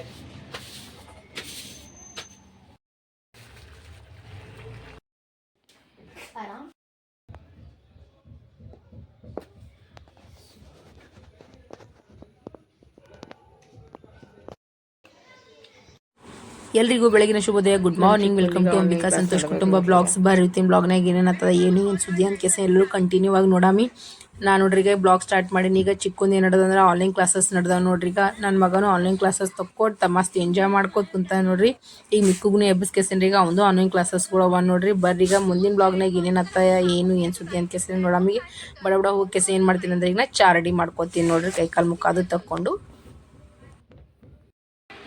ರೀ ಆರಾಮ್ ಎಲ್ರಿಗೂ ಬೆಳಗಿನ ಶುಭೋದಯ. Good morning welcome to Ambika Santosh ಕುಟುಂಬ ಬ್ಲಾಗ್ಸ್. ಬರ್ರಿರ್ತೀನಿ ಬ್ಲಾಗ್ನಾಗ ಏನೇನು ಏನು ಏನು ಸುದ್ದಿ ಅಂತ ಕೇಸ ಎಲ್ಲರೂ ಕಂಟಿನ್ಯೂ ಆಗಿ ನೋಡಾಮಿ. ನಾನು ಈಗ ಬ್ಲಾಗ್ ಸ್ಟಾರ್ಟ್ ಮಾಡೀನಿ. ಈಗ ಚಿಕ್ಕಂದು ಏನು ನಡೆದಂದ್ರೆ ಆನ್ಲೈನ್ ಕ್ಲಾಸಸ್ ನಡೆದ ನೋಡ್ರಿ. ಈಗ ನನ್ನ ಮಗನು ಆನ್ಲೈನ್ ಕ್ಲಾಸಸ್ ತಕ್ಕೊಟ್ಟು ಮಸ್ತ್ ಎಂಜಾಯ್ ಮಾಡ್ಕೊತ ಕುಂತ ನೋಡ್ರಿ. ಈಗ ಮಿಕ್ಕುಗೂ ಎಬ್ಬಿಸ್ಕೇಸೇನ್ರಿ. ಈಗ ಅವನು ಆನ್ಲೈನ್ ಕ್ಲಾಸಸ್ಗಳು ಅವ ನೋಡ್ರಿ. ಬರ್ರಿ ಈಗ ಮುಂದಿನ ಬ್ಲಾಗ್ನಾಗ ಅತ್ತಾಯ ಏನು ಏನು ಸುದ್ದಿ ಅಂತ ಕೇಸಿನ ನೋಡಮಿಗೆ ಬಡ ಬಡ ಹೋಗಿ ಕೇಸ ಏನು ಮಾಡ್ತೀನಿ ಅಂದ್ರೆ ಈಗ ನಾ ಚಾ ರೆಡಿ ಮಾಡ್ಕೋತೀನಿ ನೋಡ್ರಿ. ಕೈ ಕಾಲು ಮುಖ ಅದು ತಕ್ಕೊಂಡು.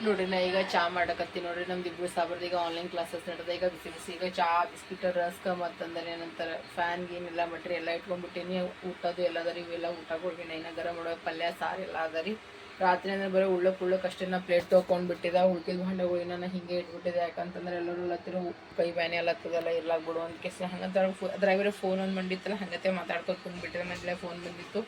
ನೋಡ್ರಿ, ನಾ ಈಗ ಚಾ ಮಾಡಕತ್ತೀನಿ ನೋಡ್ರಿ, ನಮ್ದು ಇಬ್ಬರು ಸಾಬ್ರದ ಈಗ ಆನ್ಲೈನ್ ಕ್ಲಾಸಸ್ ನಡೆದ ಈಗ ಬಿಸಿ ಬಿಸಿ, ಈಗ ಚಾ, ಬಿಸ್ಕಿಟ್, ರಸ್ಕ ಮತ್ತಂದ್ರೆ ಏನಂತಾರೆ ಫ್ಯಾನ್ ಗೀನ್ ಎಲ್ಲ ಮಟ್ರಿ ಎಲ್ಲ ಇಟ್ಕೊಂಡ್ಬಿಟ್ಟಿನಿ ಊಟದು ಎಲ್ಲ ಇವೆಲ್ಲ ಊಟ ಕೊಡ್ತೀನಿ ಇನ್ನ ಗರಂ ಮಾಡೋ ಪಲ್ಯ, ಸಾರು ಎಲ್ಲ ಅದರಿ. ರಾತ್ರಿ ಅಂದ್ರೆ ಬರೀ ಉಳ್ಳ ಉಳ್ಳಕ್ ಅಷ್ಟೇ ನಾ ಪ್ಲೇಟ್ ತೊಗೊಂಡ್ಬಿಟ್ಟಿದ ಉಳ್ಕಿದ ಭಾಂಡೆಗಳು ನಾನು ಹಿಂಗೆ ಇಟ್ಬಿಟ್ಟಿದೆ. ಯಾಕಂತಂದ್ರೆ ಎಲ್ಲರೂ ಹತ್ತಿರ ಕೈ, ಬ್ಯಾನೆ ಎಲ್ಲತ್ತದೆಲ್ಲ ಇರ್ಲಾಕ್ ಬಿಡು. ಅಂತ ಕೇಸ ಹಂಗಂತ ಅದ್ರಾಗ ಬೇರೆ ಫೋನ್ ಒಂದು ಬಂದಿತ್ತಲ್ಲ ಹಂಗತೆ ಮಾತಾಡ್ಕೊತ ಕುಂದ್ಬಿಟ್ಟಿದೆ. ಮನೇಲೆ ಫೋನ್ ಬಂದಿತ್ತು.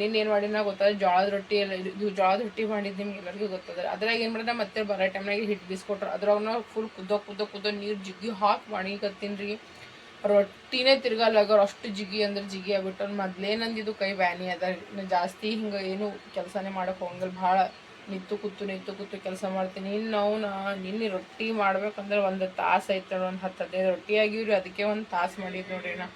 ನಿನ್ನ ಏನು ಮಾಡಿನ ಗೊತ್ತದ? ಜೋಳದ ರೊಟ್ಟಿ ಎಲ್ಲ ಇದು ಜೋಳದ ರೊಟ್ಟಿ ಮಾಡಿದ್ದು ನಿಮ್ಗೆ ಎಲ್ಲರಿಗೂ ಗೊತ್ತದ. ಅದ್ರಾಗ ಏನು ಮಾಡಿದ್ರೆ ಮತ್ತೆ ಬರೋ ಟೈಮ್ನಾಗ ಹಿಟ್ಟು ಬೀಸ್ಕೊಟ್ರು. ಅದ್ರಾಗ ನಾವು ಫುಲ್ ಕುದ್ದೋ ಕುದ್ದೋ ಕುದ್ದೋ ನೀರು ಜಿಗ್ಗಿ ಹಾಕಿ ಮಾಡಿಕತ್ತೀನಿ ರೀ. ರೊಟ್ಟಿನೇ ತಿರ್ಗಲ್ಲಾಗವ್ರು ಅಷ್ಟು ಜಿಗಿ ಅಂದ್ರೆ ಜಿಗಿ ಆಗ್ಬಿಟ್ಟು ಮೊದ್ಲೇ ನಂದಿದು ಕೈ ವ್ಯಾನಿ ಅದ ಇನ್ನು ಜಾಸ್ತಿ ಹಿಂಗೆ ಏನು ಕೆಲಸನೇ ಮಾಡೋಕೆ ಹೋಗಂಗಿಲ್ಲ. ಭಾಳ ನಿಂತು ಕೂತು ನಿಂತು ಕೂತು ಕೆಲಸ ಮಾಡ್ತೀನಿ. ಇನ್ನು ನಾ, ನಿನ್ನೆ ರೊಟ್ಟಿ ಮಾಡ್ಬೇಕಂದ್ರೆ ಒಂದು ತಾಸು ಐತೆ ಒಂದು ಹತ್ತು ಹದಿನೈದು ರೊಟ್ಟಿ ಆಗಿವ್ರಿ. ಅದಕ್ಕೆ ಒಂದು ತಾಸು ಮಾಡಿದ್ದು ನೋಡ್ರಿ ನಾ.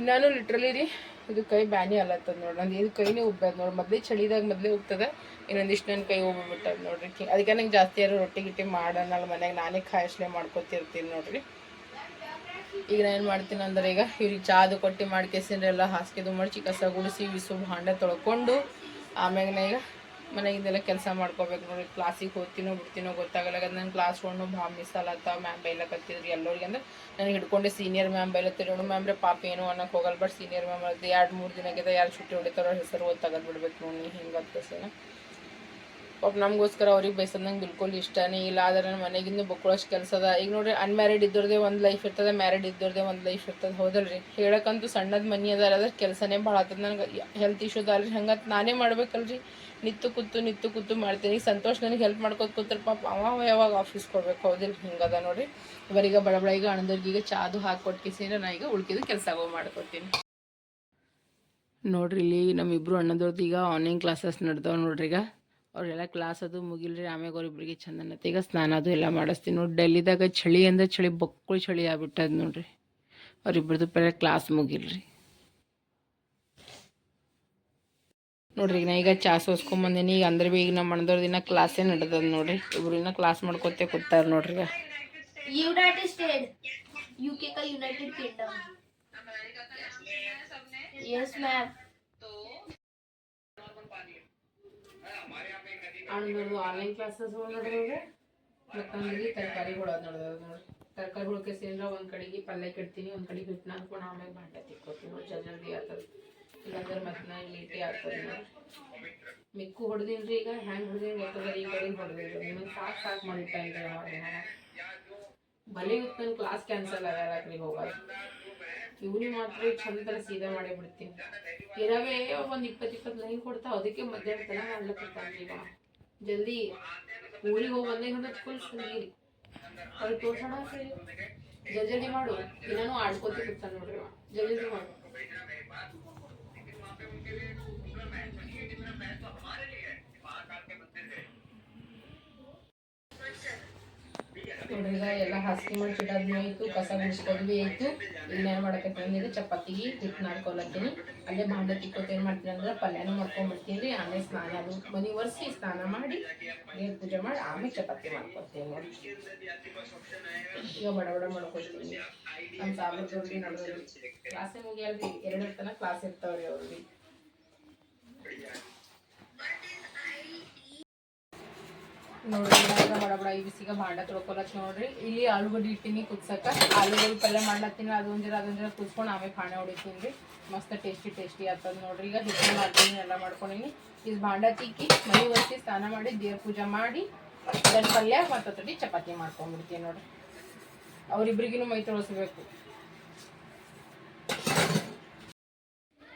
ಇನ್ನಾನು ಲಿಟ್ರಲಿ ರೀ ಇದು ಕೈ ಬ್ಯಾನಿ ಅಲ್ಲತ್ತದ ನೋಡ್ರಿ ನಂದು ಇದು ಕೈನೇ ಉಬ್ಬದ ನೋಡಿ. ಮೊದಲೇ ಚಳಿದಾಗ ಮೊದಲೇ ಉಬ್ತದ ಇನ್ನೊಂದಿಷ್ಟು ನನ್ನ ಕೈ ಹೋಗ್ಬಿಟ್ಟದ ನೋಡ್ರಿ. ಅದಕ್ಕೆ ನಂಗೆ ಜಾಸ್ತಿ ಯಾರು ರೊಟ್ಟಿ ಗಿಟ್ಟಿ ಮಾಡೋಣಲ್ಲ ಮನೆಗೆ ನಾನೇ ಕಾಯಿಸ್ಲೆ ಮಾಡ್ಕೊತಿರ್ತೀನಿ ನೋಡ್ರಿ. ಈಗ ನಾನು ಏನು ಮಾಡ್ತೀನಿ ಅಂದ್ರೆ ಈಗ ಇವ್ರಿಗೆ ಚಾದು ಕೊಟ್ಟು ಮಾಡ್ಕೇಸಿಂದ್ರೆ ಎಲ್ಲ ಹಾಸಿಗೆದು ಮಾಡಿ ಕಸ ಗುಡಿಸಿ, ವಿಸು, ಭಾಂಡೆ ತೊಳ್ಕೊಂಡು ಆಮ್ಯಾಗ ಈಗ ಮನೆಯಿಂದೆಲ್ಲ ಕೆಲಸ ಮಾಡ್ಕೋಬೇಕು ನೋಡಿ. ಕ್ಲಾಸಿಗೆ ಹೋಗ್ತೀನೋ ಬಿಡ್ತೀನೋ ಗೊತ್ತಾಗಲ್ಲ. ನನ್ನ ಕ್ಲಾಸ್ ಒಂದು ಭಾ ಮಿಸ್ ಆಗತ್ತ ಮ್ಯಾಮ್ ಬೈಲಕತ್ತಿದ್ರು ಎಲ್ಲರಿಗೆ. ಅಂದ್ರೆ ನನಗೆ ಹಿಡ್ಕೊಂಡೆ ಸೀನಿಯರ್ ಮ್ಯಾಮ್ ಬೈಲತ್ತಿರೋಣ ಮ್ಯಾಮ್ ರೇ ಪಾಪ ಏನು ಅನ್ನೋಕೆ ಹೋಗಲ್ಲ. ಬಟ್ ಸೀನಿಯರ್ ಮ್ಯಾಮ್ ಅದು ಎರಡು ಮೂರು ದಿನ ದಿನಕ್ಕಿದ ಯಾರು ಚುಟ್ಟಿ ಹೊಡಿತಾರೋ ಹೆಸರು ಓದ್ ಬಿಡ್ಬೇಕು ನೋಡಿ ಹಿಂಗೆ ಸೇನ ಪಾಪ ನಮಗೋಸ್ಕರ ಅವ್ರಿಗೆ ಬೈಸೋದು ನಂಗೆ ಬಿಲ್ಕುಲ್ ಇಷ್ಟನೇ ಇಲ್ಲ. ಆದರೆ ನನ್ನ ಮನೆಗಿಂದ ಬಕ್ಕೊಳಷ್ಟು ಕೆಲಸ ಅದ. ಈಗ ನೋಡ್ರಿ ಅನ್ಮ್ಯಾರಿಡ್ ಇದ್ದವ್ರದೇ ಒಂದು ಲೈಫ್ ಇರ್ತದೆ ಮ್ಯಾರಿಡ್ ಇದ್ದವ್ರದೇ ಒಂದು ಲೈಫ್ ಇರ್ತದೆ. ಹೌದಲ್ರಿ? ಹೇಳಕ್ಕಂತೂ ಸಣ್ಣದ ಮನಿ ಅದಾರ ಅದ್ರ ಕೆಲಸನೇ ಭಾಳ ಆತದ. ನನಗೆ ಹೆಲ್ತ್ ಇಶ್ಯೂ ಅಲ್ರಿ ಹಂಗಂತ ನಾನೇ ಮಾಡ್ಬೇಕಲ್ರಿ. ನಿತ್ತು ಕೂತು ನಿತ್ತು ಕೂತು ಮಾಡ್ತೀನಿ. ಈಗ ಸಂತೋಷ್ ನನಗೆ ಹೆಲ್ಪ್ ಮಾಡ್ಕೊತ ಕೂತ್ರ ಪಾಪ ಅವ ಯಾವಾಗ ಆಫೀಸ್ ಕೊಡ್ಬೇಕು? ಹೌದಿಲ್ಲ ಹಿಂಗದ ನೋಡಿ. ಇವರೀಗ ಬಡ ಬಡ ಈಗ ಅಣ್ಣದವ್ರಿಗೆ ಚಾದು ಹಾಕೊಟ್ಕಿಸಿದ್ರೆ ನಾ ಈಗ ಉಳ್ಕಿದ್ದು ಕೆಲಸಗಳು ಮಾಡ್ಕೊತೀನಿ. ನೋಡ್ರಿ ಇಲ್ಲಿ ನಮ್ಮಿಬ್ರು ಅಣ್ಣದವ್ರದ್ದು ಈಗ ಆನ್ಲೈನ್ ಕ್ಲಾಸಸ್ ನಡೆದವ ನೋಡ್ರಿ ಈಗ. ಅವರೆಲ್ಲ ಕ್ಲಾಸ್ ಅದು ಮುಗಿಲ್ರಿ, ಆಮ್ಯಾಗ ಅವ್ರಿಬ್ರಿಗೆ ಚಂದನತ್ತೆ ಈಗ ಸ್ನಾನ ಅದು ಎಲ್ಲ ಮಾಡಿಸ್ತೀನಿ ನೋಡಿ. ಡೆಲ್ಲಿದಾಗ ಚಳಿ ಅಂದ್ರೆ ಚಳಿ, ಬಕ್ಕಳು ಚಳಿ ಆಗ್ಬಿಟ್ಟದ ನೋಡ್ರಿ. ಅವ್ರಿಬ್ರದ್ದು ಪೆಲ್ಲ ಕ್ಲಾಸ್ ಮುಗಿಲ್ರಿ. ನೋಡ್ರಿ ಈಗ ನಾ ಈಗ ಚಾ ಸೋಸ್ಕೊಂಬಂದಿನಿ ಈಗ ಅಂದ್ರೆ ಬಿ ಈಗ ನಮ್ಮ ಅಣ್ಣದವ್ರದ್ದು ಇನ್ನ ಕ್ಲಾಸೇ ನಡೆದದ ನೋಡ್ರಿ ಇಬ್ರು ಇನ್ನ ಕ್ಲಾಸ್ ಮಾಡ್ಕೊತೆ ಕೂತಾರ ನೋಡ್ರಿ ಈಗ यूनाइटेड स्टेट यूके का United kingdom yes ma'am ಅಣ್ಣನವ್ರದ್ದು online classes ನಡೆದ್ರೆ ಮತ್ತು ನಮಗೆ ತರಕಾರಿಗಳು ಅದು ನಡೆದದ ನೋಡಿ ತರಕಾರಿಗಳು ಕೇಸಿಂದ್ರ ಒಂದು ಕಡೆಗೆ ಪಲ್ಯ ಕೆಡ್ತೀನಿ ಒಂದು ಕಡೆಗೆ ಹಿಟ್ಟು ನಾದ್ಕೊಂಡು ಆಮೇಲೆ ಬಾಂಡೆ ತಿಕ್ಕೋತೀನಿ ನೋಡಿ ಜಲ್ದಿ ಜಲ್ದಿ ಆಗ್ತದೆ ಇಲ್ಲಾಂದ್ರೆ ಮತ್ತೆ ನಾ ಲೇಟಿ ಆಗ್ತದೆ ಮಿಕ್ಕು ಹೊಡೆದಿನಿ ರೀ ಈಗ, ಹ್ಯಾಂಗೆ ಹೊಡೆದಿನಿ ಗೊತ್ತದ ಈ ಕಡೆ ಹೊಡೆದಿದ್ರು ನಿಮಗೆ ಸಾಕು ಸಾಕು ಮಾಡಿಟ್ಟ ಭಲೆ ಇತ್ತು ನನ್ನ ಕ್ಲಾಸ್ ಕ್ಯಾನ್ಸಲ್ ಆಗ್ಯಾಕ್ರಿ ಹೋಗೋದು? ಇವ್ನಿ ಮಾತ್ರ ಚಂದ ಥರ ಸೀದಾ ಮಾಡೇ ಬಿಡ್ತೀನಿ ಇರವೇ ಒಂದು ಇಪ್ಪತ್ತು ಇಪ್ಪತ್ತು ಲೈನ್ ಕೊಡ್ತಾ ಅದಕ್ಕೆ ಮಧ್ಯಾಹ್ನ ತನಕ ಮಾಡ್ಲಕ್ಕಿರ್ತಾನೆ ಈಗ. ಜಲ್ದಿ ಊರಿಗೆ ಹೋಗಿ ಬಂದಾಗ ಅಂದ್ರೆ ಫುಲ್ ನೀರಿ ಅವ್ರಿಗೆ ತೋರ್ಸೋಣ ಸರಿ. ಜಲ್ದಿ ಜಲ್ದಿ ಮಾಡು. ದಿನಾನು ಆಡ್ಕೋತಿ ಕೂತಾನೆ ನೋಡ್ರಿ. ಜಲ್ದಿ ಜಲ್ದಿ ಮಾಡು. ನೋಡ್ರಿ ಈಗ ಎಲ್ಲ ಹಾಸಿಗೆ ಮಾಡಿ ಆಯಿತು ಕಸ ಗುಡಿಸ್ಕೊದ್ ಆಯಿತು ಇನ್ನೇನು ಮಾಡಕತ್ತೀನಿ ಚಪಾತಿಗೆ ಹಿಟ್ಟು ನಾಡ್ಕೊಳತ್ತೀನಿ ಅಲ್ಲೇ ಬಾಂಡೆ ತಿಕ್ಕೋತ ಏನು ಮಾಡ್ತೀನಿ ಅಂದ್ರೆ ಪಲ್ಯನೂ ಮಾಡ್ಕೊಂಡ್ಬಿಡ್ತೀನಿ. ರೀ ಆಮೇಲೆ ಸ್ನಾನ ಅದು ಮನೆ ಒರೆಸಿ ಸ್ನಾನ ಮಾಡಿ ನೀರು ಪೂಜೆ ಮಾಡಿ ಆಮೇಲೆ ಚಪಾತಿ ಮಾಡ್ಕೊತೀನಿ. ಈಗ ಬಡ ಬಡ ಮಾಡ್ಕೊತೀನಿ. ನಮ್ಮ ಸಾಬರ್ ಜೋಡಿ ನಡೆದ್ರಿ. ಕ್ಲಾಸೇ ಮುಗಿಯಲ್ರಿ. ಎರಡು ತನಕ ಕ್ಲಾಸ್ ಇರ್ತಾವ್ರಿ ಅವ್ರಿಗೆ ನೋಡ್ರಿ ಇವಾಗ ಬಡ ಬಡ ಈ ಬಿಸಿಗೆ ಭಾಂಡ ತೊಳ್ಕೊಲತ್ ನೋಡ್ರಿ. ಇಲ್ಲಿ ಆಲೂಗಡ್ಡೆ ಇಟ್ಟಿನಿ ಕುದ್ಸಕ. ಆಲೂಗಡ್ಡೆ ಪಲ್ಯ ಮಾಡ್ಲತ್ತೀನಿ ಅದೊಂದಿರ ಅದೊಂದಿರ ಕುದ್ಕೊಂಡು ಆಮೇಲೆ ಪಾಣೆ ಹೊಡಿತೀನಿ ರೀ. ಮಸ್ತ್ ಟೇಸ್ಟಿ ಟೇಸ್ಟಿ ಆಗ್ತದ ನೋಡ್ರಿ. ಈಗ ಹಿಟ್ಟು ಮಾಡ್ತೀನಿ, ಎಲ್ಲ ಮಾಡ್ಕೊಂಡಿನಿ. ಇದು ಭಾಂಡ ತಿಕ್ಕಿ, ಮನೆ ಒರೆಸಿ ಸ್ನಾನ ಮಾಡಿ, ದೇವ್ರ ಪೂಜೆ ಮಾಡಿ ದನ್ ಪಲ್ಯ ಮತ್ತೊತ್ತಡಿ ಚಪಾತಿ ಮಾಡ್ಕೊಂಡ್ಬಿಡ್ತೀನಿ ನೋಡ್ರಿ. ಅವರಿಬ್ರಿಗೂ ಮೈ ತೊಳಸ್ಬೇಕು.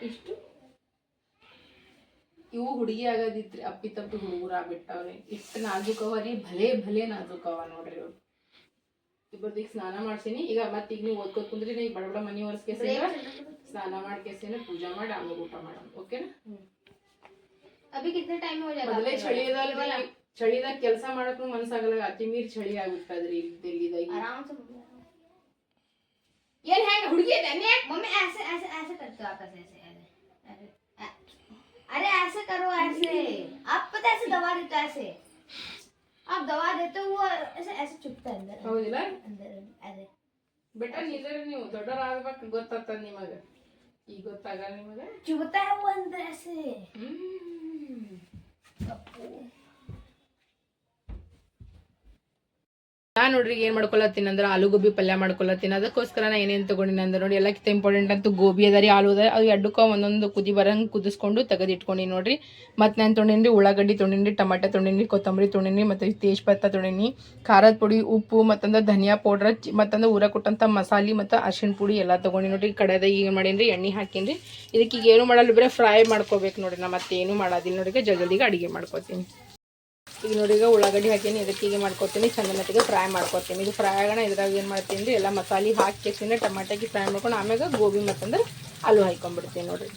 ಇಷ್ಟು. ಇವು ಹುಡುಗಿ ಆಗೋದಿತ್ರಿ ಅಪ್ಪಿ ತಪ್ಪಿ ಹುಡುಗರು ಆಗ್ಬಿಟ್ಟವ್ರಿ ಇಷ್ಟು ನಾಜುಕವ ರೀ ಭಲೆ ಭಲೆ ನಾಜುಕವ ನೋಡ್ರಿ ಇವ್ರು ಇಬ್ಬರದೀಗ ಸ್ನಾನ ಮಾಡ್ಸೀನಿ ಈಗ ಮತ್ತೆ ಈಗ ನೀವು ಓದ್ಕೋತ ಕುಂದ್ರಿ ನಾ ಈಗ ಬಡ ಬಡ ಮನಿ ಒರೆಸ್ಕೇಸಿನ ಸ್ನಾನ ಮಾಡ್ಕೇಸಿನ ಪೂಜಾ ಮಾಡಿ ಆಮೇಲೆ ಊಟ ಮಾಡೋಣ ಓಕೆನಾ अभी कितने टाइम हो जाएगा ಮೊದಲೇ आपके ಚಳಿ वाला? ये वाला? ಇದಲ್ರಿ ಚಳಿದಾಗ ಕೆಲಸ ಮಾಡಕ್ಕೂ ಮನ್ಸಾಗಲ್ಲ ಅತಿ ಮೀರಿ ಚಳಿ ಆಗ್ಬಿಟ್ಟದ್ರಿ ದಿಲ್ಲಿದಾಗ आराम से मम्मी, आराम से। ಏನ್ ಹೆಂಗ ಹುಡುಗಿ ನೆನ್ನೆ मम्मी ऐसे ऐसे ऐसे करते हो अरे ऐसे करो ऐसे आप पता है ऐसे दवा देते हो ऐसे आप दवा देते हो वो ऐसे ऐसे चुपता है अंदर ಹೌದಿಲ್ಲ अंदर ऐसे ಬೆಟ್ಟ ನಿಜರಿ ನೀವು ದೊಡ್ಡವರಾಗ್ಬೇಕು ಗೊತ್ತಾಗ್ತದ ನಿಮಗ ಈಗ ಗೊತ್ತಾಗಲ್ಲ ನಿಮಗ चुभता है वो अंदर ऐसे ನಾನು ನೋಡ್ರಿ ಏನ್ ಮಾಡ್ಕೊಳತ್ತೀನಿ ಅಂದ್ರೆ ಆಲೂ ಗೋಬಿ ಪಲ್ಯ ಮಾಡ್ಕೊಳತ್ತೀನಿ. ಅದಕ್ಕೋಸ್ಕರ ನಾ ಏನೇನು ತಗೊಂಡಿನಿ ಅಂದ್ರೆ ನೋಡಿ ಎಲ್ಲಕ್ಕಿಂತ ಇಂಪಾರ್ಟೆಂಟ್ ಅಂತೂ ಗೋಬಿ ಅದ ರೀ, ಆಲೂ ಅದ ಅದು ಎಡ್ಡಕ್ಕ ಒಂದೊಂದು ಕುದಿ ಬರಂಗ್ ಕುದಿಸ್ಕೊಂಡು ತೆಗೆದಿಟ್ಕೊಂಡಿನಿ ನೋಡ್ರಿ. ಮತ್ತೆ ನಾನು ತೊಗೊಂಡಿನಿ ಉಳ್ಳಾಗಡ್ಡಿ ತೊಗೊಂಡಿನಿ ಟಮಾಟೆ ತೊಗೊಂಡಿನಿ ಕೊತ್ತಂಬರಿ ತೊಗೊಂಡಿನಿ ಮತ್ತು ತೇಜ್ಪತ್ತ ತೊಗೊಂಡಿನಿ ಖಾರದ ಪುಡಿ, ಉಪ್ಪು ಮತ್ತಂದ್ರೆ ಧನಿಯಾ ಪೌಡ್ರ್ ಮತ್ತಂದ್ರೆ ಊರ ಕೊಟ್ಟಂತ ಮಸಾಲೆ ಮತ್ತು ಅರ್ಶಿಣ ಪುಡಿ ಎಲ್ಲ ತೊಗೊಂಡಿ ನೋಡ್ರಿ. ಕಡೆದ ಈಗ ಮಾಡೀನಿ ಎಣ್ಣೆ ಹಾಕಿನ್ರಿ ಇದಕ್ಕೆ ಈಗ ಏನು ಮಾಡಲ್ಲ, ಬರೀ ಫ್ರೈ ಮಾಡ್ಕೋಬೇಕು ನೋಡ್ರಿ. ನಾ ಮತ್ತೇನು ಏನು ಮಾಡೋದಿಲ್ಲ ನೋಡಿ ಜಲ್ದಿಗೆ ಅಡುಗೆ ಮಾಡ್ಕೋತೀನಿ. ಈಗ ನೋಡಿ, ಈಗ ಉಳ್ಳಾಗಡ್ಡಿ ಹಾಕೀನಿ. ಅದಕ್ಕೆ ಈಗ ಮಾಡ್ಕೊತೀನಿ ಚಂದನತಿಗೆ ಫ್ರೈ ಮಾಡ್ಕೊತೀನಿ ಇದು ಫ್ರೈ ಆಗೋಣ, ಇದ್ರಾಗ ಏನು ಮಾಡ್ತೀನಿ ರೀ ಎಲ್ಲ ಮಸಾಲೆ ಹಾಕಿ ಟಮಾಟಾಗಿ ಫ್ರೈ ಮಾಡ್ಕೊಂಡು ಆಮ್ಯಾಗ ಗೋಬಿ ಮತ್ತಂದ್ರೆ ಆಲೂ ಹಾಕೊಂಡ್ಬಿಡ್ತೀನಿ ನೋಡಿರಿ.